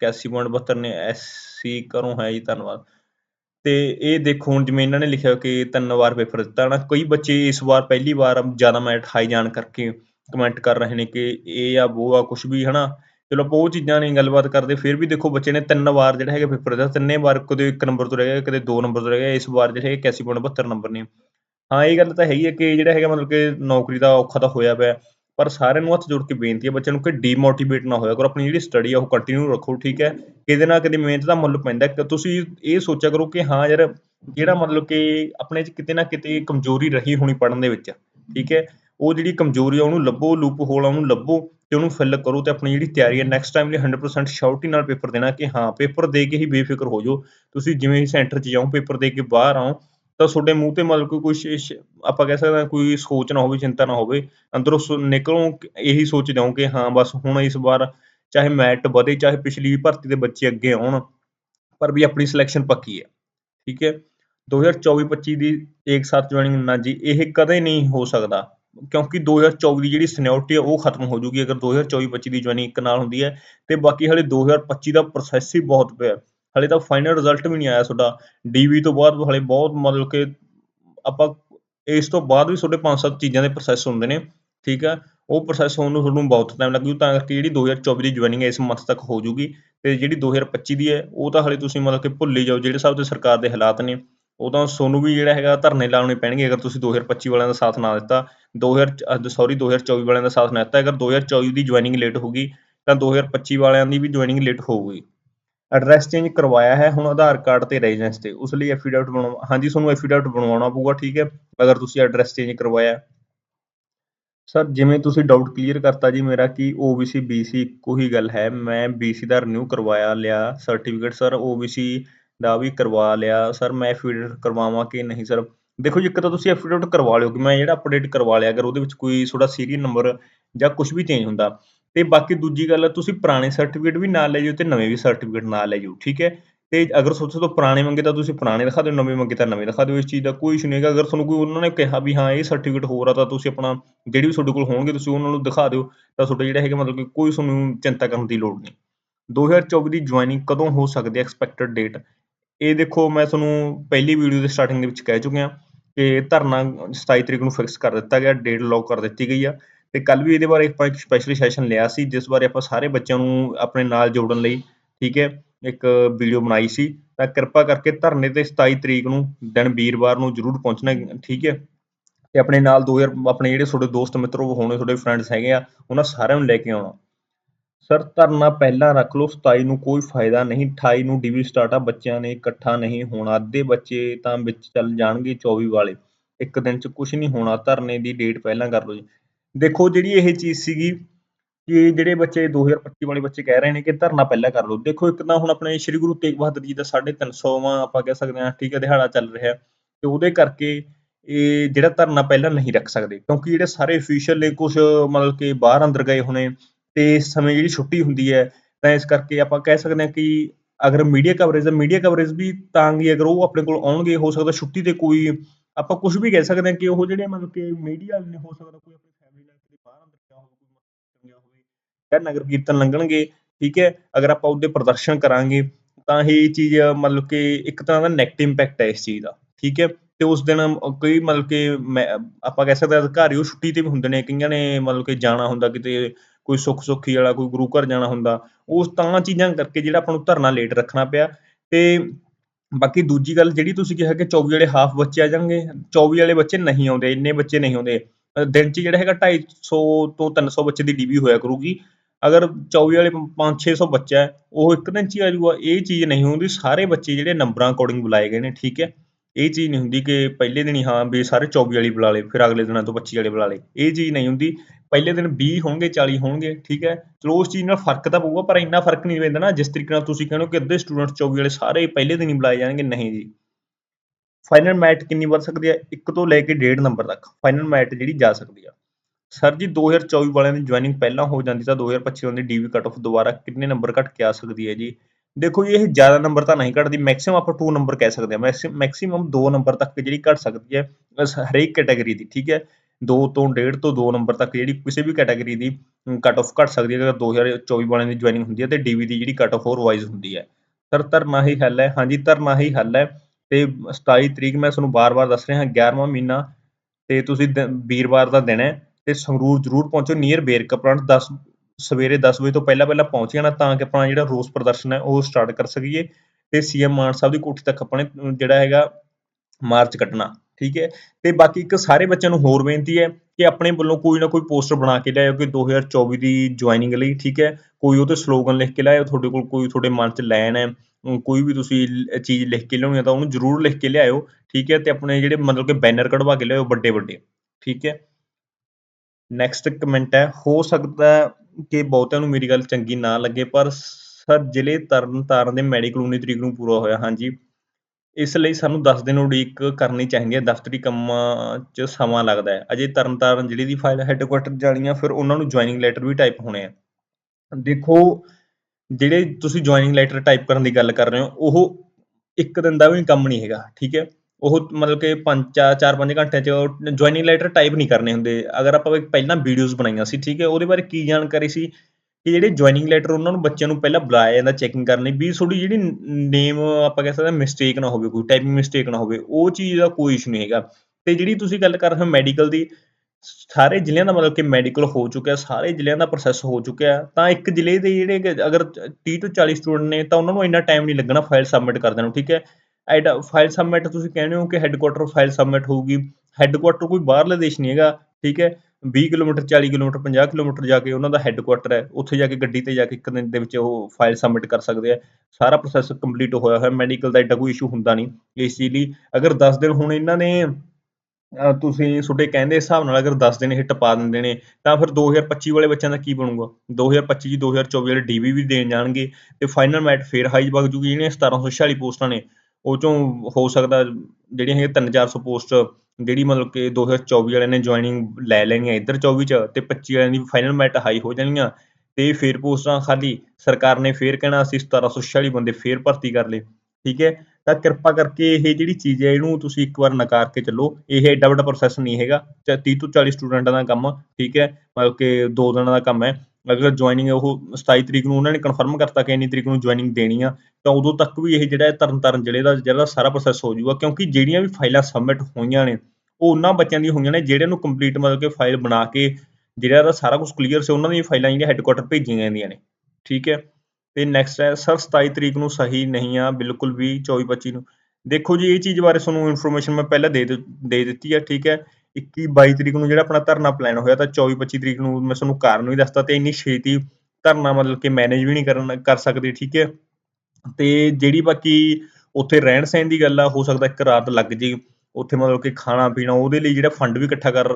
81.72 ਨੇ ਐਸਸੀ ਕਰੋ ਹੈ ਜੀ। ਧੰਨਵਾਦ। ਤੇ ਇਹ ਦੇਖੋ, ਹੁਣ ਜਿਵੇਂ ਇਹਨਾਂ ਨੇ ਲਿਖਿਆ ਕਿ ਤਿੰਨ ਵਾਰ ਪੇਪਰ ਦਿੱਤਾ ਨਾ, ਕਈ ਬੱਚੇ ਇਸ ਵਾਰ ਪਹਿਲੀ ਵਾਰ ਜ਼ਿਆਦਾ ਮੈਰਿਟ ਹਾਈ ਜਾਣ ਕਰਕੇ ਕਮੈਂਟ ਕਰ ਰਹੇ ਨੇ ਕਿ ਇਹ ਆ, ਉਹ ਆ ਕੁਝ ਵੀ, ਹਨਾ। ਚਲੋ ਆਪਾਂ ਉਹ ਚੀਜ਼ਾਂ ਨਹੀਂ ਗੱਲਬਾਤ ਕਰਦੇ, ਫਿਰ ਵੀ ਦੇਖੋ ਬੱਚੇ ਨੇ ਤਿੰਨ ਵਾਰ ਜਿਹੜਾ ਹੈਗਾ ਪੇਪਰ ਦਿੱਤਾ, ਤਿੰਨੇ ਵਾਰ ਕਦੇ 1 ਨੰਬਰ ਤੋਂ ਰਹਿ ਗਿਆ, ਕਦੇ 2 ਨੰਬਰ ਤੋਂ ਰਹਿ ਗਿਆ, ਇਸ ਵਾਰ ਜਿਹੜੇ 81.72 ਨੰਬਰ ਨੇ। ਹਾਂ, ਇਹ ਗੱਲ ਤਾਂ ਹੈਗੀ ਹੈ ਕਿ ਜਿਹੜਾ ਹੈਗਾ ਮਤਲਬ ਕਿ ਨੌਕਰੀ ਦਾ ਔਖਾ ਤਾਂ ਹੋਇਆ ਪਿਆ, ਪਰ ਸਾਰਿਆਂ ਨੂੰ ਹੱਥ ਜੋੜ ਕੇ ਬੇਨਤੀ ਹੈ ਬੱਚਿਆਂ ਨੂੰ ਕਿ ਡੀਮੋਟੀਵੇਟ ਨਾ ਹੋਇਆ ਕਰੋ, ਆਪਣੀ ਜਿਹੜੀ ਸਟੱਡੀ ਆ ਉਹ ਕੰਟੀਨਿਊ ਰੱਖੋ, ਠੀਕ ਹੈ? ਕਿਤੇ ਨਾ ਕਿਤੇ ਮਿਹਨਤ ਦਾ ਮੁੱਲ ਪੈਂਦਾ ਕਿ ਤੁਸੀਂ ਇਹ ਸੋਚਿਆ ਕਰੋ ਕਿ ਹਾਂ ਯਾਰ, ਜਿਹੜਾ ਮਤਲਬ ਕਿ ਆਪਣੇ 'ਚ ਕਿਤੇ ਨਾ ਕਿਤੇ ਕਮਜ਼ੋਰੀ ਰਹੀ ਹੋਣੀ ਪੜ੍ਹਨ ਦੇ ਵਿੱਚ, ਠੀਕ ਹੈ? ਉਹ ਜਿਹੜੀ ਕਮਜ਼ੋਰੀ ਆ, ਉਹਨੂੰ ਲੱਭੋ ਲੂਪ ਹੋਲ ਆ, ਉਹਨੂੰ ਲੱਭੋ ਤੇ ਉਹਨੂੰ ਫਿਲ ਕਰੋ ਤੇ ਆਪਣੀ ਜਿਹੜੀ ਤਿਆਰੀ ਹੈ ਨੈਕਸਟ ਟਾਈਮ ਲਈ 100% ਸ਼ੋਰਟੀ ਨਾਲ ਪੇਪਰ ਦੇਣਾ ਕਿ ਹਾਂ, ਪੇਪਰ ਦੇ ਕੇ ਹੀ ਬੇਫਿਕਰ ਹੋ ਜਾਓ। ਤੁਸੀਂ ਜਿਵੇਂ ਹੀ ਸੈਂਟਰ 'ਚ ਜਾਓ, ਪੇਪਰ ਦੇ ਕੇ ਬਾਹਰ ਆਓ, ਤਾਂ ਤੁਹਾਡੇ ਮੂੰਹ ਤੇ ਮਤਲਬ ਕਿ ਕੋਈ ਆਪਾਂ ਕਹਿ ਸਕਦੇ ਹਾਂ ਕੋਈ ਸੋਚ ਨਾ ਹੋਵੇ, ਚਿੰਤਾ ਨਾ ਹੋਵੇ। ਅੰਦਰੋਂ ਨਿਕਲੋ ਇਹੀ ਸੋਚ ਜਾਓ ਕਿ ਹਾਂ, ਬਸ ਹੁਣ ਇਸ ਵਾਰ ਚਾਹੇ ਮੈਟ ਵਧੇ, ਚਾਹੇ ਪਿਛਲੀ ਭਰਤੀ ਦੇ ਬੱਚੇ ਅੱਗੇ ਆਉਣ, ਪਰ ਵੀ ਆਪਣੀ ਸਿਲੈਕਸ਼ਨ ਪੱਕੀ ਹੈ। ਠੀਕ ਹੈ? 2024-25 ਦੀ ਇੱਕ ਸਾਥ ਜੁਆਇਨਿੰਗ ਨਾ ਜੀ, ਇਹ ਕਦੇ ਨਹੀਂ ਹੋ ਸਕਦਾ। ਕਿਉਂਕਿ 2024 ਦੀ ਜਿਹੜੀ ਸੀਨੀਅਰਿਟੀ ਹੈ, ਉਹ ਖਤਮ ਹੋ ਜੂਗੀ ਅਗਰ 2024-25 ਦੀ ਜੁਆਇਨਿੰਗ ਇੱਕ ਨਾਲ ਹੁੰਦੀ ਹੈ, ਤੇ ਬਾਕੀ ਹਲੇ 2025 ਦਾ ਪ੍ਰੋਸੈਸ ਹੀ ਬਹੁਤ ਪਿਆ। ਹਲੇ ਤਾਂ ਫਾਈਨਲ ਰਿਜ਼ਲਟ ਵੀ ਨਹੀਂ ਆਇਆ ਤੁਹਾਡਾ। ਡੀਵੀ ਤੋਂ ਬਾਅਦ ਹਲੇ ਬਹੁਤ ਮਤਲਬ ਕਿ ਆਪਾਂ ਇਸ ਤੋਂ ਬਾਅਦ ਵੀ ਤੁਹਾਡੇ 5-7 ਚੀਜ਼ਾਂ ਦੇ ਪ੍ਰੋਸੈਸ ਹੁੰਦੇ ਨੇ, ਠੀਕ ਹੈ? ਉਹ ਪ੍ਰੋਸੈਸ ਹੋਣ ਨੂੰ ਤੁਹਾਨੂੰ ਬਹੁਤ ਟਾਈਮ ਲੱਗੂ, ਤਾਂ ਕਰਕੇ ਜਿਹੜੀ 2024 ਦੀ ਜੁਆਇਨਿੰਗ ਹੈ, ਇਸ ਮੰਥ ਤੱਕ ਹੋ ਜੂਗੀ ਤੇ ਜਿਹੜੀ 2025 ਦੀ ਹੈ, ਉਹ ਤਾਂ ਹਲੇ ਤੁਸੀਂ ਮਤਲਬ ਕਿ ਭੁੱਲ ਹੀ ਜਾਓ, ਜਿਹੜੇ ਹਿਸਾਬ ਤੇ ਸਰਕਾਰ ਦੇ ਹਾਲਾਤ ਨੇ। ਉਹ ਤਾਂ ਤੁਹਾਨੂੰ ਵੀ ਜਿਹੜਾ ਹੈਗਾ ਧਰਨੇ ਲਾਉਣੇ ਪੈਣਗੇ, ਅਗਰ ਤੁਸੀਂ 2025 ਵਾਲਿਆਂ ਦਾ ਸਾਥ ਨਾ ਦਿੱਤਾ 2000 ਸੌਰੀ 2024 ਵਾਲਿਆਂ ਦਾ ਸਾਥ ਨਾ ਦਿੱਤਾ, ਅਗਰ 2024 ਦੀ ਜੁਆਇਨਿੰਗ ਲੇਟ ਹੋਗੀ ਤਾਂ 2025 ਵਾਲਿਆਂ ਦੀ ਵੀ ਜੁਆਇਨਿੰਗ ਲੇਟ ਹੋਊਗੀ। ਐਡਰੈਸ ਚੇਂਜ ਕਰਵਾਇਆ ਹੈ, ਹੁਣ ਆਧਾਰ ਕਾਰਡ ਤੇ ਰੈਜ਼ੀਡੈਂਸ ਤੇ, ਉਸ ਲਈ ਐਫੀਡੈਵਿਟ ਬਣਾਉਣਾ ਹਾਂਜੀ, ਤੁਹਾਨੂੰ ਐਫੀਡੈਵਿਟ ਬਣਵਾਉਣਾ ਪਊਗਾ, ਠੀਕ ਹੈ, ਅਗਰ ਤੁਸੀਂ ਐਡਰੈਸ ਚੇਂਜ ਕਰਵਾਇਆ। ਸਰ ਜਿਵੇਂ ਤੁਸੀਂ ਡਾਊਟ ਕਲੀਅਰ ਕਰਤਾ ਜੀ ਮੇਰਾ ਕਿ OBC BC ਇੱਕੋ ਹੀ ਗੱਲ ਹੈ, ਮੈਂ BC ਦਾ ਰਿਨਿਊ ਕਰਵਾਇਆ, ਲਿਆ ਸਰਟੀਫਿਕੇਟ ਸਰ OBC ਦਾ ਵੀ ਕਰਵਾ ਲਿਆ। ਸਰ ਮੈਂ ਐਫੀਡੇਟ ਕਰਵਾਵਾਂ ਕਿ ਨਹੀਂ ਸਰ ਦੇਖੋ ਜੀ, ਇੱਕ ਤਾਂ ਤੁਸੀਂ ਐਫੀਡੇਵਿਟ ਕਰਵਾ ਲਿਓ ਕਿ ਮੈਂ ਜਿਹੜਾ ਅਪਡੇਟ ਕਰਵਾ ਲਿਆ, ਅਗਰ ਉਹਦੇ ਵਿੱਚ ਕੋਈ ਤੁਹਾਡਾ ਸੀਰੀਅਲ ਨੰਬਰ ਜਾਂ ਕੁਝ ਵੀ ਚੇਂਜ ਹੁੰਦਾ। ਤੇ ਬਾਕੀ ਦੂਜੀ ਗੱਲ, ਤੁਸੀਂ ਪੁਰਾਣੇ ਸਰਟੀਫਿਕੇਟ ਵੀ ਨਾਲ ਲੈ ਜਾਓ ਤੇ ਨਵੇਂ ਵੀ ਸਰਟੀਫਿਕੇਟ ਨਾਲ ਲੈ ਜਾਓ, ਠੀਕ ਹੈ? ਤੇ ਅਗਰ ਤੁਹਾਡੇ ਤੋਂ ਪੁਰਾਣੇ ਮੰਗੇ ਤਾਂ ਤੁਸੀਂ ਪੁਰਾਣੇ ਦਿਖਾ ਦਿਓ, ਨਵੇਂ ਮੰਗੇ ਤਾਂ ਨਵੇਂ ਦਿਖਾ ਦਿਓ, ਇਸ ਚੀਜ਼ ਦਾ ਕੋਈ ਇਸ਼ੂ ਨਹੀਂ ਹੈਗਾ। ਅਗਰ ਤੁਹਾਨੂੰ ਕੋਈ ਉਹਨਾਂ ਨੇ ਕਿਹਾ ਵੀ ਹਾਂ, ਇਹ ਸਰਟੀਫਿਕੇਟ ਹੋਰ ਆ ਤਾਂ ਤੁਸੀਂ ਆਪਣਾ ਜਿਹੜੀ ਵੀ ਤੁਹਾਡੇ ਕੋਲ ਹੋਣਗੇ, ਤੁਸੀਂ ਉਹਨਾਂ ਨੂੰ ਦਿਖਾ ਦਿਓ, ਤਾਂ ਤੁਹਾਡਾ ਜਿਹੜਾ ਹੈਗਾ ਮਤਲਬ ਕਿ ਕੋਈ ਤੁਹਾਨੂੰ ਚਿੰਤਾ ਕਰਨ ਦੀ ਲੋੜ ਨਹੀਂ। 2024 ਦੀ ਜੁਆਇਨਿੰਗ ਕਦੋਂ ਹੋ ਸਕਦੀ ਹੈ ਐਕਸਪੈਕਟਡ ਡੇਟ ਇਹ ਦੇਖੋ ਮੈਂ ਤੁਹਾਨੂੰ ਪਹਿਲੀ ਵੀਡੀਓ ਦੇ ਸਟਾਰਟਿੰਗ ਦੇ ਵਿੱਚ ਕਹਿ ਚੁੱਕਿਆ ਕਿ ਧਰਨਾ 27 ਤਰੀਕ ਨੂੰ ਫਿਕਸ ਕਰ ਦਿੱਤਾ ਗਿਆ ਡੇਟ ਲੌਕ ਕਰ ਦਿੱਤੀ ਗਈ ਆ ਤੇ ਕੱਲ ਵੀ ਇਹਦੇ ਬਾਰੇ ਆਪਾਂ ਇੱਕ ਸਪੈਸ਼ਲ ਸੈਸ਼ਨ ਲਿਆ ਸੀ, ਜਿਸ ਬਾਰੇ ਆਪਾਂ ਸਾਰੇ ਬੱਚਿਆਂ ਨੂੰ ਆਪਣੇ ਨਾਲ ਜੋੜਨ ਲਈ ਠੀਕ ਹੈ, ਇੱਕ ਵੀਡੀਓ ਬਣਾਈ ਸੀ। ਤਾਂ ਕਿਰਪਾ ਕਰਕੇ ਧਰਨੇ ਤੇ 27 ਤਰੀਕ ਨੂੰ ਦਿਨ ਵੀਰਵਾਰ ਨੂੰ ਜ਼ਰੂਰ ਪਹੁੰਚਣਾ ਠੀਕ ਹੈ ਤੇ ਆਪਣੇ ਨਾਲ 2000 ਆਪਣੇ ਜਿਹੜੇ ਤੁਹਾਡੇ ਦੋਸਤ ਮਿੱਤਰ ਹੋਣੇ, ਤੁਹਾਡੇ ਫਰੈਂਡਸ ਹੈਗੇ ਆ, ਉਹਨਾਂ ਸਾਰਿਆਂ ਨੂੰ ਲੈ ਕੇ ਆਉਣਾ। ਸਰ, ਧਰਨਾ ਪਹਿਲਾਂ ਰੱਖ ਲਓ 27 ਨੂੰ ਕੋਈ ਫਾਇਦਾ ਨਹੀਂ 28 ਨੂੰ ਡੀਵੀ ਸਟਾਰਟ ਆ ਬੱਚਿਆਂ ਨੇ ਇਕੱਠਾ ਨਹੀਂ ਹੋਣਾ, ਅੱਧੇ ਬੱਚੇ ਤਾਂ ਵਿੱਚ ਚੱਲ ਜਾਣਗੇ 24 ਵਾਲੇ, ਇੱਕ ਦਿਨ 'ਚ ਕੁਝ ਨਹੀਂ ਹੋਣਾ, ਧਰਨੇ ਦੀ ਡੇਟ ਪਹਿਲਾਂ ਕਰ ਲਓ ਜੀ। ਦੇਖੋ ਜਿਹੜੀ ਇਹ ਚੀਜ਼ ਸੀਗੀ ਕਿ ਜਿਹੜੇ ਬੱਚੇ 2025 ਵਾਲੇ ਬੱਚੇ ਕਹਿ ਰਹੇ ਨੇ ਕਿ ਧਰਨਾ ਪਹਿਲਾਂ ਕਰ ਲਓ, ਦੇਖੋ ਇੱਕ ਤਾਂ ਹੁਣ ਆਪਣੇ ਸ੍ਰੀ ਗੁਰੂ ਤੇਗ ਬਹਾਦਰ ਜੀ ਦਾ 350ਵਾਂ ਆਪਾਂ ਕਹਿ ਸਕਦੇ ਹਾਂ, ਠੀਕ ਹੈ, ਦਿਹਾੜਾ ਚੱਲ ਰਿਹਾ ਤੇ ਉਹਦੇ ਕਰਕੇ ਇਹ ਜਿਹੜਾ ਧਰਨਾ ਪਹਿਲਾਂ ਨਹੀਂ ਰੱਖ ਸਕਦੇ, ਕਿਉਂਕਿ ਜਿਹੜੇ ਸਾਰੇ ਅਫੀਸ਼ੀਅਲ ਨੇ ਕੁਝ ਮਤਲਬ ਕਿ ਬਾਹਰ ਅੰਦਰ ਗਏ ਹੋਣੇ ਤੇ ਇਸ ਸਮੇਂ ਜਿਹੜੀ ਛੁੱਟੀ ਹੁੰਦੀ ਹੈ, ਤਾਂ ਇਸ ਕਰਕੇ ਆਪਾਂ ਕਹਿ ਸਕਦੇ ਹਾਂ ਕਿ ਅਗਰ ਮੀਡੀਆ ਕਵਰੇਜ ਹੈ ਮੀਡੀਆ ਕਵਰੇਜ ਵੀ ਤਾਂ ਹੀ ਅਗਰ ਉਹ ਆਪਣੇ ਕੋਲ ਆਉਣਗੇ, ਹੋ ਸਕਦਾ ਛੁੱਟੀ ਤੇ ਕੋਈ ਆਪਾਂ ਕੁਝ ਵੀ ਕਹਿ ਸਕਦੇ ਹਾਂ ਕਿ ਉਹ ਜਿਹੜੇ ਮਤਲਬ ਕਿ ਮੀਡੀਆ ਨੇ, ਹੋ ਸਕਦਾ ਕੋਈ ਆਪਣੀ ਫੈਮਿਲੀ ਨਾਲ ਕਿਤੇ ਬਾਹਰ ਅੰਦਰ ਗਿਆ ਹੋਵੇ, ਕੋਈ ਮਤਲਬ ਹੋਵੇ ਜਾਂ ਨਗਰ ਕੀਰਤਨ ਲੰਘਣਗੇ, ਠੀਕ ਹੈ? ਅਗਰ ਆਪਾਂ ਉਹਦੇ ਪ੍ਰਦਰਸ਼ਨ ਕਰਾਂਗੇ, ਤਾਂ ਇਹ ਚੀਜ਼ ਮਤਲਬ ਕਿ ਇੱਕ ਤਰ੍ਹਾਂ ਦਾ ਨੈਗੇਟਿਵ ਇੰਪੈਕਟ ਹੈ ਇਸ ਚੀਜ਼ ਦਾ, ਠੀਕ ਹੈ? ਤੇ ਉਸ ਦਿਨ ਕੋਈ ਮਤਲਬ ਕਿ ਮੈਂ ਆਪਾਂ ਕਹਿ ਸਕਦੇ ਹਾਂ ਘਰ ਉਹ ਛੁੱਟੀ ਤੇ ਵੀ ਹੁੰਦੇ ਨੇ, ਕਈਆਂ ਨੇ ਮਤਲਬ ਕਿ ਜਾਣਾ ਹੁੰਦਾ ਕਿਤੇ ਕੋਈ ਸੁੱਖ ਸੁੱਖੀ ਵਾਲਾ ਕੋਈ ਗੁਰੂ ਘਰ ਜਾਣਾ ਹੁੰਦਾ ਉਸ ਤਾਂ ਚੀਜ਼ਾਂ ਕਰਕੇ ਜਿਹੜਾ ਆਪਾਂ ਨੂੰ ਧਰਨਾ ਲੇਟ ਰੱਖਣਾ ਪਿਆ। ਤੇ ਬਾਕੀ ਦੂਜੀ ਗੱਲ ਜਿਹੜੀ ਤੁਸੀਂ ਕਿਹਾ ਕਿ 24 ਵਾਲੇ ਹਾਫ ਬੱਚੇ ਆ ਜਾਣਗੇ 24 ਵਾਲੇ ਬੱਚੇ ਨਹੀਂ ਆਉਂਦੇ ਇੰਨੇ ਬੱਚੇ ਨਹੀਂ ਆਉਂਦੇ। ਅ, ਦਿਨ 'ਚ ਜਿਹੜਾ ਹੈਗਾ 250 ਤੋਂ 300 ਬੱਚੇ ਦੀ ਡੀਵੀ ਹੋਇਆ ਕਰੂਗੀ। ਅਗਰ 24 ਵਾਲੇ 5-600 ਬੱਚਾ ਹੈ ਉਹ ਇੱਕ ਦਿਨ 'ਚ ਹੀ ਆ ਜਾਊਗਾ। ਇਹ ਚੀਜ਼ ਨਹੀਂ ਹੁੰਦੀ ਸਾਰੇ ਬੱਚੇ ਜਿਹੜੇ ਨੰਬਰਾਂ ਅਕੋਰਡਿੰਗ ਬੁਲਾਏ ਗਏ ਨੇ ਠੀਕ ਹੈ। ਇਹ ਚੀਜ਼ ਨਹੀਂ ਹੁੰਦੀ ਕਿ ਪਹਿਲੇ ਦਿਨ ਹੀ ਹਾਂ ਵੀ ਸਾਰੇ 24 ਵਾਲੀ ਬੁਲਾ ਲਏ ਫਿਰ ਅਗਲੇ ਦਿਨਾਂ ਤੋਂ 25 ਵਾਲੇ ਬੁਲਾ ਲਏ। ਇਹ ਚੀਜ਼ ਨਹੀਂ ਹੁੰਦੀ। ਪਹਿਲੇ ਦਿਨ 20 ਹੋਣਗੇ 40 ਹੋਣਗੇ, ਠੀਕ ਹੈ। ਚਲੋ ਉਸ ਚੀਜ਼ ਨਾਲ ਫ਼ਰਕ ਤਾਂ ਪਊਗਾ, ਪਰ ਇੰਨਾ ਫ਼ਰਕ ਨਹੀਂ ਪੈਂਦਾ ਨਾ, ਜਿਸ ਤਰੀਕੇ ਨਾਲ ਤੁਸੀਂ ਕਹਿੰਦੇ ਹੋ ਕਿ ਅੱਧੇ ਸਟੂਡੈਂਟ 24 ਵਾਲੇ ਸਾਰੇ ਪਹਿਲੇ ਦਿਨ ਹੀ ਬੁਲਾਏ ਜਾਣਗੇ, ਨਹੀਂ ਜੀ। ਫਾਈਨਲ ਮੈਟ ਕਿੰਨੀ ਵੱਧ ਸਕਦੀ ਹੈ? 1 ਤੋਂ ਲੈ ਕੇ 1.5 ਨੰਬਰ ਤੱਕ। ਫਾਈਨਲ ਮੈਟ ਜਿਹੜੀ ਜਾ ਸਕਦੀ ਆ। ਸਰ ਜੀ 2024 ਵਾਲਿਆਂ ਦੀ ਜੁਆਇਨਿੰਗ ਪਹਿਲਾਂ ਹੋ ਜਾਂਦੀ ਤਾਂ 2025 ਵਾਲਿਆਂ ਦੀ ਡੀਵੀ ਕੱਟ ਆਫ ਦੁਬਾਰਾ ਕਿੰਨੇ ਨੰਬਰ ਘਟ ਕੇ ਆ ਸਕਦੀ ਹੈ ਜੀ? ਦੇਖੋ ਜੀ, ਇਹ ਜ਼ਿਆਦਾ ਨੰਬਰ ਤਾਂ ਨਹੀਂ ਘਟਦੀ। ਮੈਕਸਿਮਮ ਆਪਾਂ 2 ਨੰਬਰ ਕਹਿ ਸਕਦੇ ਹਾਂ। ਮੈਕਸਿਮਮ 2 ਨੰਬਰ ਤੱਕ ਜਿਹੜੀ ਘਟ ਸਕਦੀ ਹੈ ਹਰੇਕ ਕੈਟਾਗਰੀ ਦੀ, ਠੀਕ ਹੈ। 2 ਤੋਂ 1.5 ਤੋਂ 2 ਨੰਬਰ ਤੱਕ ਜਿਹੜੀ ਕਿਸੇ ਵੀ ਕੈਟਾਗਰੀ ਦੀ ਕੱਟ ਆਫ ਘਟ ਸਕਦੀ ਹੈ ਅਗਰ 2024 ਵਾਲਿਆਂ ਦੀ ਜੁਆਇਨਿੰਗ ਹੁੰਦੀ ਹੈ ਤੇ ਡੀਵੀ ਦੀ ਜਿਹੜੀ ਕੱਟ ਆਫ ਹੋਰ ਵਾਈਜ਼ ਹੁੰਦੀ ਹੈ। ਸਰ, ਧਰਨਾ ਹੀ ਹੱਲ ਹੈ। ਹਾਂਜੀ, ਧਰਨਾ ਹੀ ਹੱਲ ਹੈ ਤੇ 27 ਤਰੀਕ ਮੈਂ ਤੁਹਾਨੂੰ ਬਾਰ-ਬਾਰ ਦੱਸ ਰਿਹਾ 11ਵਾਂ ਮਹੀਨਾ ਤੇ ਤੁਸੀਂ ਵੀਰਵਾਰ ਦਾ ਦਿਨ ਹੈ ਤੇ ਸੰਗਰੂਰ ਜ਼ਰੂਰ ਪਹੁੰਚੋ ਨੀਅਰ ਬੇਰਕਾ ਪਲਾਂਟ। 10 ਸਵੇਰੇ 10 ਵਜੇ ਤੋਂ ਪਹਿਲਾਂ ਪਹਿਲਾਂ ਪਹੁੰਚ ਜਾਣਾ ਤਾਂ ਕਿ ਆਪਣਾ ਜਿਹੜਾ ਰੋਸ ਪ੍ਰਦਰਸ਼ਨ ਹੈ ਉਹ ਸਟਾਰਟ ਕਰ ਸਕੀਏ ਤੇ ਸੀਐਮ ਮਾਨ ਸਾਹਿਬ ਦੀ ਕੋਠੀ ਤੱਕ ਆਪਣੇ ਜਿਹੜਾ ਹੈਗਾ ਮਾਰਚ ਕੱਢਣਾ ਠੀਕ ਹੈ? ਤੇ ਬਾਕੀ ਇੱਕ ਸਾਰੇ ਬੱਚਿਆਂ ਨੂੰ ਹੋਰ ਬੇਨਤੀ ਹੈ ਕਿ ਆਪਣੇ ਵੱਲੋਂ ਕੋਈ ਨਾ ਕੋਈ ਪੋਸਟਰ ਬਣਾ ਕੇ ਲਿਆਇਓ ਕਿ 2024 ਦੀ ਜੁਆਇਨਿੰਗ ਲਈ, ਠੀਕ ਹੈ? ਕੋਈ ਉਹਤੇ ਸਲੋਗਨ ਲਿਖ ਕੇ ਲਿਆਇਓ, ਤੁਹਾਡੇ ਕੋਲ ਕੋਈ ਤੁਹਾਡੇ ਮਨ 'ਚ ਲਾਈਨ ਹੈ ਕੋਈ ਵੀ ਤੁਸੀਂ ਚੀਜ਼ ਲਿਖ ਕੇ ਲਿਆਉਣੀ ਹੈ ਤਾਂ ਉਹਨੂੰ ਜ਼ਰੂਰ ਲਿਖ ਕੇ ਲਿਆਇਓ, ਠੀਕ ਹੈ? ਤੇ ਆਪਣੇ ਜਿਹੜੇ ਮਤਲਬ ਕਿ ਬੈਨਰ ਕਢਵਾ ਕੇ ਲਿਆਇਓ ਵੱਡੇ ਵੱਡੇ, ਠੀਕ ਹੈ? ਨੈਕਸਟ ਕਮੈਂਟ ਹੈ, ਹੋ ਸਕਦਾ ਕਿ ਬਹੁਤਿਆਂ ਨੂੰ ਮੇਰੀ ਗੱਲ ਚੰਗੀ ਨਾ ਲੱਗੇ, ਪਰ ਸਰ, ਜ਼ਿਲ੍ਹੇ ਤਰਨਤਾਰਨ ਦੇ ਮੈਡੀਕਲ 19 ਤਰੀਕ ਨੂੰ ਪੂਰਾ ਹੋਇਆ, ਹਾਂਜੀ। ਇਸ ਲਈ ਸਾਨੂੰ 10 ਦਿਨ ਉਡੀਕ ਕਰਨੀ ਚਾਹੀਦੀ ਹੈ, ਦਫ਼ਤਰੀ ਕੰਮਾਂ 'ਚ ਸਮਾਂ ਲੱਗਦਾ ਹੈ। ਅਜੇ ਤਰਨਤਾਰਨ ਜ਼ਿਲ੍ਹੇ ਦੀ ਫਾਈਲ ਹੈੱਡਕੁਆਟਰ ਜਾਣੀ ਆ ਫਿਰ ਉਹਨਾਂ ਨੂੰ ਜੁਆਇਨਿੰਗ ਲੈਟਰ ਵੀ ਟਾਈਪ ਹੋਣੇ ਆ। ਦੇਖੋ, ਜਿਹੜੇ ਤੁਸੀਂ ਜੁਆਇਨਿੰਗ ਲੈਟਰ ਟਾਈਪ ਕਰਨ ਦੀ ਗੱਲ ਕਰ ਰਹੇ ਹੋ, ਉਹ ਇੱਕ ਦਿਨ ਦਾ ਵੀ ਕੰਮ ਨਹੀਂ ਹੈਗਾ, ਠੀਕ ਹੈ? ਉਹ ਮਤਲਬ ਕਿ ਪੰਜ ਚਾਰ ਚਾਰ ਪੰਜ ਘੰਟਿਆਂ 'ਚ ਜੁਆਇਨਿੰਗ ਲੈਟਰ ਟਾਈਪ ਨਹੀਂ ਕਰਨੇ ਹੁੰਦੇ। ਅਗਰ ਆਪਾਂ ਪਹਿਲਾਂ ਵੀਡੀਓਜ਼ ਬਣਾਈਆਂ ਸੀ, ਠੀਕ ਹੈ? ਉਹਦੇ ਬਾਰੇ ਕੀ ਜਾਣਕਾਰੀ ਸੀ? ਕਿ ਜਿਹੜੇ ਜੁਆਇਨਿੰਗ ਲੈਟਰ ਉਹਨਾਂ ਨੂੰ ਬੱਚਿਆਂ ਨੂੰ ਪਹਿਲਾਂ ਬੁਲਾਇਆ ਜਾਂਦਾ ਚੈਕਿੰਗ ਕਰਨ ਲਈ ਵੀ ਤੁਹਾਡੀ ਜਿਹੜੀ ਨੇਮ ਆਪਾਂ ਕਹਿ ਸਕਦੇ ਹਾਂ ਮਿਸਟੇਕ ਨਾ ਹੋਵੇ, ਕੋਈ ਟਾਈਪਿੰਗ ਮਿਸਟੇਕ ਨਾ ਹੋਵੇ, ਉਹ ਚੀਜ਼ ਦਾ ਕੋਈ ਇਸ਼ੂ ਨਹੀਂ ਹੈਗਾ। ਤੇ ਜਿਹੜੀ ਤੁਸੀਂ ਗੱਲ ਕਰ ਰਹੇ ਹੋ ਮੈਡੀਕਲ ਦੀ, ਸਾਰੇ ਜ਼ਿਲ੍ਹਿਆਂ ਦਾ ਮਤਲਬ ਕਿ ਮੈਡੀਕਲ ਹੋ ਚੁੱਕਿਆ, ਸਾਰੇ ਜ਼ਿਲ੍ਹਿਆਂ ਦਾ ਪ੍ਰੋਸੈਸ ਹੋ ਚੁੱਕਿਆ, ਤਾਂ ਇੱਕ ਜ਼ਿਲ੍ਹੇ ਦੇ ਜਿਹੜੇ ਅਗਰ 30 ਤੋਂ 40 ਸਟੂਡੈਂਟ ਨੇ, ਤਾਂ ਉਹਨਾਂ ਨੂੰ ਇੰਨਾ ਟਾਈਮ ਨਹੀਂ ਲੱਗਣਾ ਫਾਈਲ ਸਬਮਿਟ ਕਰਦੇ ਨੂੰ ਠੀਕ ਹੈ? ਐਡਾ ਫਾਈਲ ਸਬਮਿਟ ਤੁਸੀਂ ਕਹਿੰਦੇ ਹੋ ਕਿ ਹੈੱਡਕੁਆਟਰ ਫਾਈਲ ਸਬਮਿਟ ਹੋਊਗੀ ਹੈੱਡਕੁਆਟਰ ਕੋਈ ਬਾਹਰਲੇ ਦੇਸ਼ ਨਹੀਂ ਹੈਗਾ, ਠੀਕ ਹੈ? 20 ਕਿਲੋਮੀਟਰ 40 ਕਿਲੋਮੀਟਰ 50 ਕਿਲੋਮੀਟਰ ਜਾ ਕੇ ਉਹਨਾਂ ਦਾ ਹੈੱਡਕੁਆਟਰ ਹੈ। ਉੱਥੇ ਜਾ ਕੇ ਗੱਡੀ ਤੇ ਜਾ ਕੇ ਇੱਕ ਦਿਨ ਦੇ ਵਿੱਚ ਉਹ ਫਾਈਲ ਸਬਮਿਟ ਕਰ ਸਕਦੇ ਆ। ਸਾਰਾ ਪ੍ਰੋਸੈਸ ਕੰਪਲੀਟ ਹੋਇਆ ਹੋਇਆ। ਮੈਡੀਕਲ ਦਾ ਐਡਾ ਕੋਈ ਇਸ਼ੂ ਹੁੰਦਾ ਨਹੀਂ। ਇਸ ਚੀਜ਼ ਲਈ ਅਗਰ 10 ਦਿਨ ਹੁਣ ਇਹਨਾਂ ਨੇ ਤੁਸੀਂ ਤੁਹਾਡੇ ਕਹਿੰਦੇ ਹਿਸਾਬ ਨਾਲ ਅਗਰ 10 ਦਿਨ ਇਹ ਟਪਾ ਦਿੰਦੇ ਨੇ, ਤਾਂ ਫਿਰ 2025 ਵਾਲੇ ਬੱਚਿਆਂ ਦਾ ਕੀ ਬਣੂਗਾ? 2025 ਜੀ 2024 ਵਾਲੇ ਡੀਵੀ ਵੀ ਦੇਣ ਜਾਣਗੇ ਤੇ ਫਾਈਨਲ ਮੈਟ ਫੇਰ ਹਾਈ ਵਗ ਜੂਗੀ। ਜਿਹੜੀਆਂ 1746 ਪੋਸਟਾਂ ਨੇ ਉਹ ਚੋਂ ਹੋ ਸਕਦਾ ਜਿਹੜੀਆਂ ਹੈਗੀਆਂ 3-400 ਪੋਸਟ, ਜਿਹੜੀ ਮਤਲਬ ਕਿ 2024 ਵਾਲਿਆਂ ਨੇ ਜੁਆਇਨਿੰਗ ਲੈ ਲੈਣੀ ਹੈ ਇੱਧਰ 24 ਚ ਤੇ 25 ਵਾਲਿਆਂ ਦੀ ਫਾਈਨਲ ਮੈਟ ਹਾਈ ਹੋ ਜਾਣੀਆਂ ਤੇ ਫੇਰ ਪੋਸਟਾਂ ਖਾਲੀ ਸਰਕਾਰ ਨੇ ਫੇਰ ਕਹਿਣਾ ਅਸੀਂ 1746 ਬੰਦੇ ਫੇਰ ਭਰਤੀ ਕਰ ਲਏ, ਠੀਕ ਹੈ? ਤਾਂ ਕਿਰਪਾ ਕਰਕੇ ਇਹ ਜਿਹੜੀ ਚੀਜ਼ ਹੈ ਇਹਨੂੰ ਤੁਸੀਂ ਇੱਕ ਵਾਰ ਨਕਾਰ ਕੇ ਚੱਲੋ, ਇਹ ਐਡਾ ਵੱਡਾ ਪ੍ਰੋਸੈਸ ਨਹੀਂ ਹੈਗਾ, ਚਾਹੇ 30 ਤੋਂ 40 ਸਟੂਡੈਂਟਾਂ ਦਾ ਕੰਮ, ਠੀਕ ਹੈ? ਮਤਲਬ ਕਿ ਦੋ ਦਿਨਾਂ ਦਾ ਕੰਮ ਹੈ ਅਗਰ ਜੁਆਇਨਿੰਗ ਉਹ 27 ਤਰੀਕ ਨੂੰ ਉਹਨਾਂ ਨੇ ਕਨਫਰਮ ਕਰਤਾ ਕਿ ਇੰਨੀ ਤਰੀਕ ਨੂੰ ਜੁਆਇਨਿੰਗ ਦੇਣੀ ਆ, ਤਾਂ ਉਦੋਂ ਤੱਕ ਵੀ ਇਹ ਜਿਹੜਾ ਹੈ ਤਰਨਤਾਰਨ ਜ਼ਿਲ੍ਹੇ ਦਾ, ਜਿਹੜਾ ਸਾਰਾ ਪ੍ਰੋਸੈਸ ਹੋ ਜਾਊਗਾ, ਕਿਉਂਕਿ ਜਿਹੜੀਆਂ ਵੀ ਫਾਈਲਾਂ ਸਬਮਿਟ ਹੋਈਆਂ ਨੇ, ਉਹ ਉਹਨਾਂ ਬੱਚਿਆਂ ਦੀਆਂ ਹੋਈਆਂ ਨੇ, ਜਿਹੜਿਆਂ ਨੂੰ ਕੰਪਲੀਟ ਮਤਲਬ ਕਿ ਫਾਈਲ ਬਣਾ ਕੇ ਜਿਹੜਾ ਦਾ ਸਾਰਾ ਕੁਝ ਕਲੀਅਰ ਸੀ, ਉਹਨਾਂ ਦੀਆਂ ਫਾਈਲਾਂ ਜਿਹੜੀਆਂ ਹੈੱਡਕੁਆਟਰ ਭੇਜੀਆਂ ਜਾਂਦੀਆਂ ਨੇ, ਠੀਕ ਹੈ? ਤੇ ਨੈਕਸਟ ਹੈ, ਸਰ 27 ਤਰੀਕ ਨੂੰ ਸਹੀ ਨਹੀਂ ਆ, ਬਿਲਕੁਲ ਵੀ 24 25 ਨੂੰ। ਦੇਖੋ ਜੀ, ਇਹ ਚੀਜ਼ ਬਾਰੇ ਤੁਹਾਨੂੰ ਇਨਫੋਰਮੇਸ਼ਨ ਮੈਂ ਪਹਿਲਾਂ ਦੇ ਦਿੱ- ਦੇ ਦਿੱਤੀ ਆ, ਠੀਕ ਹੈ? 21 22 ਤਰੀਕ ਨੂੰ ਜਿਹੜਾ ਆਪਣਾ ਧਰਨਾ ਪਲਾਨ ਹੋਇਆ ਤਾਂ 24 25 ਤਰੀਕ ਨੂੰ ਮੈਂ ਤੁਹਾਨੂੰ ਕਾਰਨ ਵੀ ਦੱਸਤਾ ਤੇ ਇੰਨੀ ਛੇਤੀ ਧਰਨਾ ਮਤਲਬ ਕਿ ਮੈਨੇਜ ਵੀ ਨਹੀਂ ਕਰਨ, ਕਰ ਸਕਦੇ, ਠੀਕ ਹੈ? ਤੇ ਜਿਹੜੀ ਬਾਕੀ ਉੱਥੇ ਰਹਿਣ ਸਹਿਣ ਦੀ ਗੱਲ ਆ, ਹੋ ਸਕਦਾ ਇੱਕ ਰਾਤ ਲੱਗ ਜੇ, ਉੱਥੇ ਮਤਲਬ ਕਿ ਖਾਣਾ ਪੀਣਾ, ਉਹਦੇ ਲਈ ਜਿਹੜਾ ਫੰਡ ਵੀ ਇਕੱਠਾ ਕਰ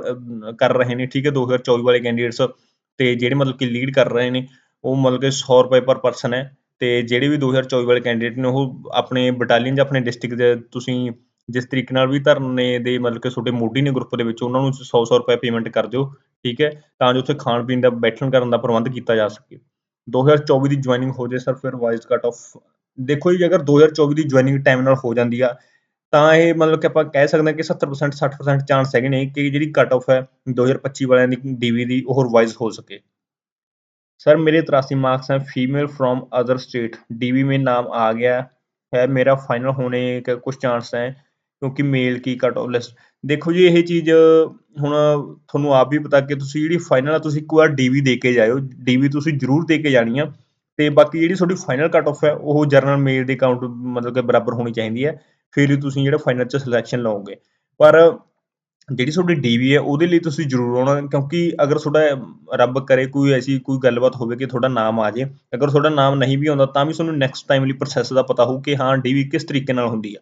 ਕਰ ਰਹੇ ਨੇ, ਠੀਕ ਹੈ? 2024 ਵਾਲੇ ਕੈਂਡੀਡੇਟਸ ਤੇ ਜਿਹੜੇ ਮਤਲਬ ਕਿ ਲੀਡ ਕਰ ਰਹੇ ਨੇ, ਉਹ ਮਤਲਬ ਕਿ 100 ਰੁਪਏ ਪਰ ਪਰਸਨ ਹੈ ਤੇ ਜਿਹੜੇ ਵੀ 2024 ਵਾਲੇ ਕੈਂਡੀਡੇਟ ਨੇ, ਉਹ ਆਪਣੇ ਬਟਾਲੀਅਨ ਜਾਂ ਆਪਣੇ ਡਿਸਟ੍ਰਿਕਟ ਦੇ ਤੁਸੀਂ ਜਿਸ ਤਰੀਕੇ ਨਾਲ ਵੀ ਧਰਨੇ ਦੇ ਮਤਲਬ ਕਿ ਤੁਹਾਡੇ ਮੋਢੀ ਨੇ ਗਰੁੱਪ ਦੇ ਵਿੱਚ ਉਹਨਾਂ ਨੂੰ 100 100 ਰੁਪਏ ਪੇਮੈਂਟ ਕਰ ਦਿਓ ਠੀਕ ਹੈ ਤਾਂ ਜੋ ਉੱਥੇ ਖਾਣ ਪੀਣ ਦਾ ਬੈਠਣ ਕਰਨ ਦਾ ਪ੍ਰਬੰਧ ਕੀਤਾ ਜਾ ਸਕੇ 2024 ਦੀ ਜੁਆਇਨਿੰਗ ਹੋ ਜੇ ਸਰ ਫਿਰ ਵਾਈਜ਼ ਕੱਟ ਆਫ ਦੇਖੋ ਜੀ ਅਗਰ 2024 ਦੀ ਜੁਆਇਨਿੰਗ ਟਾਈਮ ਨਾਲ ਹੋ ਜਾਂਦੀ ਆ ਤਾਂ ਇਹ ਮਤਲਬ ਕਿ ਆਪਾਂ ਕਹਿ ਸਕਦੇ ਹਾਂ ਕਿ 70% 60% ਚਾਂਸ ਹੈਗੇ ਨੇ ਕਿ ਜਿਹੜੀ ਕੱਟ ਆਫ ਹੈ 2025 ਵਾਲਿਆਂ ਦੀ ਡੀਵੀ ਦੀ ਉਹ ਰਿਵਾਈਜ਼ ਹੋ ਸਕੇ सर मेरे तिरासी मार्क्स हैं female from other state DV में नाम आ गया है मेरा फाइनल होने का कुछ ਚਾਂਸ ਹੈ ਕਿਉਂਕਿ ਮੇਲ ਕੀ ਕਟ ਆਫ ਲਿਸਟ ਦੇਖੋ ਜੀ, ਇਹ ਚੀਜ਼ ਹੁਣ ਤੁਹਾਨੂੰ ਆਪ ਵੀ ਪਤਾ ਕਿ ਤੁਸੀਂ ਜਿਹੜੀ ਫਾਈਨਲ ਆ, ਤੁਸੀਂ ਇੱਕ ਵਾਰ ਡੀਵੀ ਦੇ ਕੇ ਜਾਇਓ। ਡੀਵੀ ਤੁਸੀਂ ਜ਼ਰੂਰ ਦੇ ਕੇ ਜਾਣੀ ਆ। ਤੇ ਬਾਕੀ ਜਿਹੜੀ ਤੁਹਾਡੀ ਫਾਈਨਲ ਕਟ ਆਫ ਹੈ, ਉਹ ਜਰਨਲ ਮੇਲ ਦੇ ਕਾਊਂਟ ਮਤਲਬ ਕਿ ਬਰਾਬਰ ਹੋਣੀ ਚਾਹੀਦੀ ਹੈ। ਫਿਰ ਤੁਸੀਂ ਜਿਹੜਾ ਫਾਈਨਲ 'ਚ ਸਿਲੈਕਸ਼ਨ ਲਓਗੇ। ਪਰ ਜਿਹੜੀ ਤੁਹਾਡੀ ਡੀਵੀ ਹੈ, ਉਹਦੇ ਲਈ ਤੁਸੀਂ ਜ਼ਰੂਰ ਆਉਣਾ, ਕਿਉਂਕਿ ਅਗਰ ਤੁਹਾਡਾ ਰੱਬ ਕਰੇ ਕੋਈ ਐਸੀ ਕੋਈ ਗੱਲਬਾਤ ਹੋਵੇ ਕਿ ਤੁਹਾਡਾ ਨਾਮ ਆ ਜੇ। ਅਗਰ ਤੁਹਾਡਾ ਨਾਮ ਨਹੀਂ ਵੀ ਆਉਂਦਾ, ਤਾਂ ਵੀ ਤੁਹਾਨੂੰ ਨੈਕਸਟ ਟਾਈਮ ਲਈ ਪ੍ਰੋਸੈਸ ਦਾ ਪਤਾ ਹੋਊ ਕਿ ਹਾਂ ਡੀਵੀ ਕਿਸ ਤਰੀਕੇ ਨਾਲ ਹੁੰਦੀ ਆ।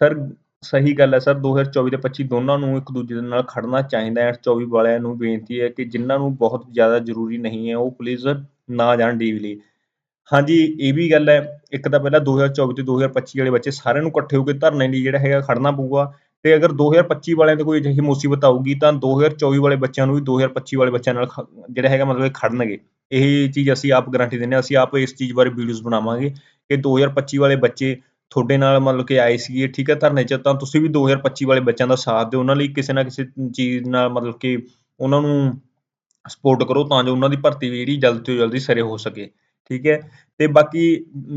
ਸਰ, ਸਹੀ ਗੱਲ ਹੈ ਸਰ 2024 ਤੇ 25 ਦੋਨਾਂ ਨੂੰ ਇੱਕ ਦੂਜੇ ਦੇ ਨਾਲ ਖੜਨਾ ਚਾਹੀਦਾ ਹੈ। 24 ਵਾਲਿਆਂ ਨੂੰ ਬੇਨਤੀ ਹੈ ਕਿ ਜਿਨ੍ਹਾਂ ਨੂੰ ਬਹੁਤ ਜ਼ਿਆਦਾ ਜ਼ਰੂਰੀ ਨਹੀਂ ਹੈ, ਉਹ ਪਲੀਜ਼ ਨਾ ਜਾਣ ਡੀਵੀ ਲਈ। ਹਾਂਜੀ, ਇਹ ਵੀ ਗੱਲ ਹੈ, ਇੱਕ ਤਾਂ ਪਹਿਲਾਂ 2024 ਤੇ 2025 ਵਾਲੇ ਬੱਚੇ ਸਾਰਿਆਂ ਨੂੰ ਇਕੱਠੇ ਹੋ ਕੇ ਧਰਨੇ ਲਈ ਜਿਹੜਾ ਹੈਗਾ ਖੜਨਾ ਪਊਗਾ ਤੇ ਅਗਰ 2025 ਵਾਲਿਆਂ ਤੇ ਕੋਈ ਅਜਿਹੀ ਮੁਸੀਬਤ ਆਊਗੀ ਤਾਂ 2024 ਵਾਲੇ ਬੱਚਿਆਂ ਨੂੰ ਵੀ 2025 ਵਾਲੇ ਬੱਚਿਆਂ ਨਾਲ ਜਿਹੜਾ ਹੈਗਾ ਮਤਲਬ ਖੜਨਗੇ। ਇਹ ਚੀਜ਼ ਅਸੀਂ ਆਪ ਗਾਰੰਟੀ ਦਿੰਦੇ ਹਾਂ, ਅਸੀਂ ਆਪ ਇਸ ਚੀਜ਼ ਬਾਰੇ ਵੀਡੀਓਜ਼ ਬਣਾਵਾਂਗੇ ਕਿ 2025 ਵਾਲੇ ਬੱਚੇ ਤੁਹਾਡੇ ਨਾਲ ਮਤਲਬ ਕਿ ਆਏ ਸੀਗੇ, ਠੀਕ ਹੈ, ਧਰਨੇ 'ਚ ਤਾਂ ਤੁਸੀਂ ਵੀ 2025 ਵਾਲੇ ਬੱਚਿਆਂ ਦਾ ਸਾਥ ਦਿਓ, ਉਹਨਾਂ ਲਈ ਕਿਸੇ ਨਾ ਕਿਸੇ ਚੀਜ਼ ਨਾਲ ਮਤਲਬ ਕਿ ਉਹਨਾਂ ਨੂੰ ਸਪੋਰਟ ਕਰੋ ਤਾਂ ਜੋ ਉਹਨਾਂ ਦੀ ਭਰਤੀ ਵੀ ਜਿਹੜੀ ਜਲਦ ਤੋਂ ਜਲਦੀ ਸਿਰੇ ਹੋ ਸਕੇ, ਠੀਕ ਹੈ। ਤੇ ਬਾਕੀ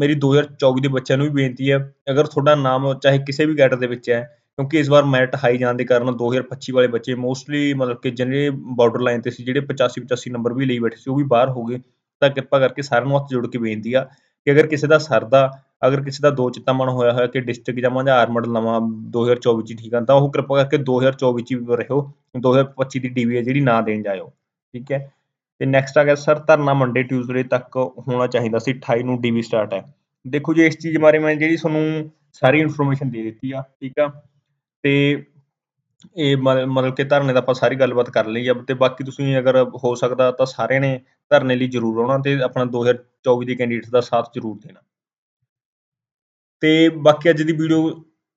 ਮੇਰੀ 2024 ਦੇ ਬੱਚਿਆਂ ਨੂੰ ਵੀ ਬੇਨਤੀ ਹੈ, ਅਗਰ ਤੁਹਾਡਾ ਨਾਮ ਚਾਹੇ ਕਿਸੇ ਵੀ ਕੈਟਰ ਦੇ ਵਿੱਚ ਹੈ, ਕਿਉਂਕਿ ਇਸ ਵਾਰ ਮੈਰਿਟ ਹਾਈ ਜਾਣ ਦੇ ਕਾਰਨ 2025 ਵਾਲੇ ਬੱਚੇ ਮੋਸਟਲੀ ਮਤਲਬ ਕਿ ਜਿਹੜੇ ਬਾਰਡਰ ਲਾਈਨ ਤੇ ਸੀ, ਜਿਹੜੇ 85 85 ਨੰਬਰ ਵੀ ਲਈ ਬੈਠੇ ਸੀ, ਉਹ ਵੀ ਬਾਹਰ ਹੋ ਗਏ। ਤਾਂ ਕਿਰਪਾ ਕਰਕੇ ਸਾਰਿਆਂ ਨੂੰ ਹੱਥ ਜੋੜ ਕੇ ਬੇਨਤੀ ਆ ਕਿ ਅਗਰ ਕਿਸੇ ਦਾ ਸਰਦਾ ਅਗਰ ਕਿਸੇ ਦਾ ਦੋ ਚਿੱਤਾ ਮਨ ਹੋਇਆ ਹੋਇਆ ਕਿ ਡਿਸਟ੍ਰਿਕਟ ਜਾਵਾਂ ਜਾਂ ਆਰਮਡ ਲਵਾਂ 2024 ਚ ਠੀਕ ਆ, ਤਾਂ ਉਹ ਕਿਰਪਾ ਕਰਕੇ 2024 ਚ ਵੀ ਰਹੋ 2025 ਦੀ ਡੀਵੀ ਹੈ ਜਿਹੜੀ ਨਾ ਦੇਣ ਜਾਇਓ, ਠੀਕ ਹੈ? ਤੇ ਨੈਕਸਟ ਆ ਗਿਆ ਸਰ ਧਰਨਾ ਮੰਡੇ ਟਿਊਜ਼ਡੇ ਤੱਕ ਹੋਣਾ ਚਾਹੀਦਾ ਸੀ 28 ਨੂੰ ਡੀਵੀ ਸਟਾਰਟ ਹੈ। ਦੇਖੋ ਜੀ, ਇਸ ਚੀਜ਼ ਬਾਰੇ ਮੈਂ ਜਿਹੜੀ ਤੁਹਾਨੂੰ ਸਾਰੀ ਇਨਫੋਰਮੇਸ਼ਨ ਦੇ ਦਿੱਤੀ ਆ, ਠੀਕ ਆ? ਤੇ ਇਹ ਮਤਲਬ ਕਿ ਧਰਨੇ ਦਾ ਆਪਾਂ ਸਾਰੀ ਗੱਲਬਾਤ ਕਰ ਲਈ ਆ, ਤੇ ਬਾਕੀ ਤੁਸੀਂ ਅਗਰ ਹੋ ਸਕਦਾ ਤਾਂ ਸਾਰਿਆਂ ਨੇ ਧਰਨੇ ਲਈ ਜ਼ਰੂਰ ਆਉਣਾ ਤੇ ਆਪਣਾ 2024 ਦੇ ਕੈਂਡੀਡੇਟਸ ਦਾ ਸਾਥ ਜ਼ਰੂਰ ਦੇਣਾ। ਤੇ ਬਾਕੀ ਅੱਜ ਦੀ ਵੀਡੀਓ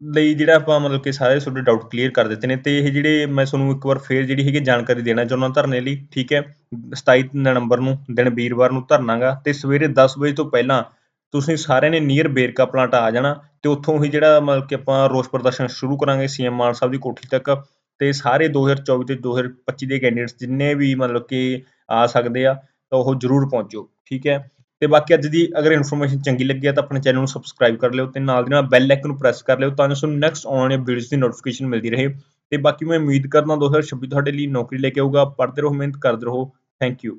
ਲਈ ਜਿਹੜਾ ਆਪਾਂ ਮਤਲਬ ਕਿ ਸਾਰੇ ਤੁਹਾਡੇ ਡਾਊਟ ਕਲੀਅਰ ਕਰ ਦਿੱਤੇ ਨੇ, ਤੇ ਇਹ ਜਿਹੜੇ ਮੈਂ ਤੁਹਾਨੂੰ ਇੱਕ ਵਾਰ ਫੇਰ ਜਿਹੜੀ ਹੈਗੀ ਜਾਣਕਾਰੀ ਦੇਣਾ ਚਾਹੁੰਦਾ ਧਰਨੇ ਲਈ, ਠੀਕ ਹੈ? 27 ਨਵੰਬਰ ਨੂੰ, ਦਿਨ ਵੀਰਵਾਰ ਨੂੰ ਧਰਨਾਗਾ ਤੇ ਸਵੇਰੇ 10 ਵਜੇ ਤੋਂ ਪਹਿਲਾਂ ਤੁਸੀਂ ਸਾਰਿਆਂ ਨੇ ਨੀਅਰ ਬੇਰਕਾ ਪਲਾਂਟ ਆ ਜਾਣਾ ਤੇ ਉੱਥੋਂ ਹੀ ਜਿਹੜਾ ਮਤਲਬ ਕਿ ਆਪਾਂ ਰੋਸ ਪ੍ਰਦਰਸ਼ਨ ਸ਼ੁਰੂ ਕਰਾਂਗੇ ਸੀਐਮ ਮਾਨ ਸਾਹਿਬ ਦੀ ਕੋਠੀ ਤੱਕ ਤੇ ਸਾਰੇ 2024 ਤੇ 2025 ਦੇ ਕੈਂਡੀਡੇਟਸ ਜਿੰਨੇ ਵੀ ਮਤਲਬ ਕਿ ਆ ਸਕਦੇ ਆ, ਤਾਂ ਉਹ ਜ਼ਰੂਰ ਪਹੁੰਚੋ, ਠੀਕ ਹੈ? ਤੇ ਬਾਕੀ ਅੱਜ ਦੀ ਅਗਰ ਇਨਫੋਰਮੇਸ਼ਨ ਚੰਗੀ ਲੱਗੀ ਹੈ ਤਾਂ ਆਪਣੇ ਚੈਨਲ ਨੂੰ ਸਬਸਕ੍ਰਾਈਬ ਕਰ ਲਿਓ ਤੇ ਨਾਲ ਦੀ ਨਾਲ ਬੈਲ ਆਈਕਨ ਨੂੰ ਪ੍ਰੈਸ ਕਰ ਲਿਓ ਤਾਂ ਜੋ ਤੁਹਾਨੂੰ ਨੈਕਸਟ ਆਉਣ ਵਾਲੇ ਵੀਡੀਓਜ਼ ਦੀ ਨੋਟੀਫਿਕੇਸ਼ਨ ਮਿਲਦੀ ਰਹੇ। ਤੇ ਬਾਕੀ ਮੈਂ ਉਮੀਦ ਕਰਦਾ 2026 ਤੁਹਾਡੇ ਲਈ ਨੌਕਰੀ ਲੈ ਕੇ ਆਊਗਾ, ਪੜ੍ਹਦੇ ਰਹੋ, ਮਿਹਨਤ ਕਰਦੇ ਰਹੋ। Thank you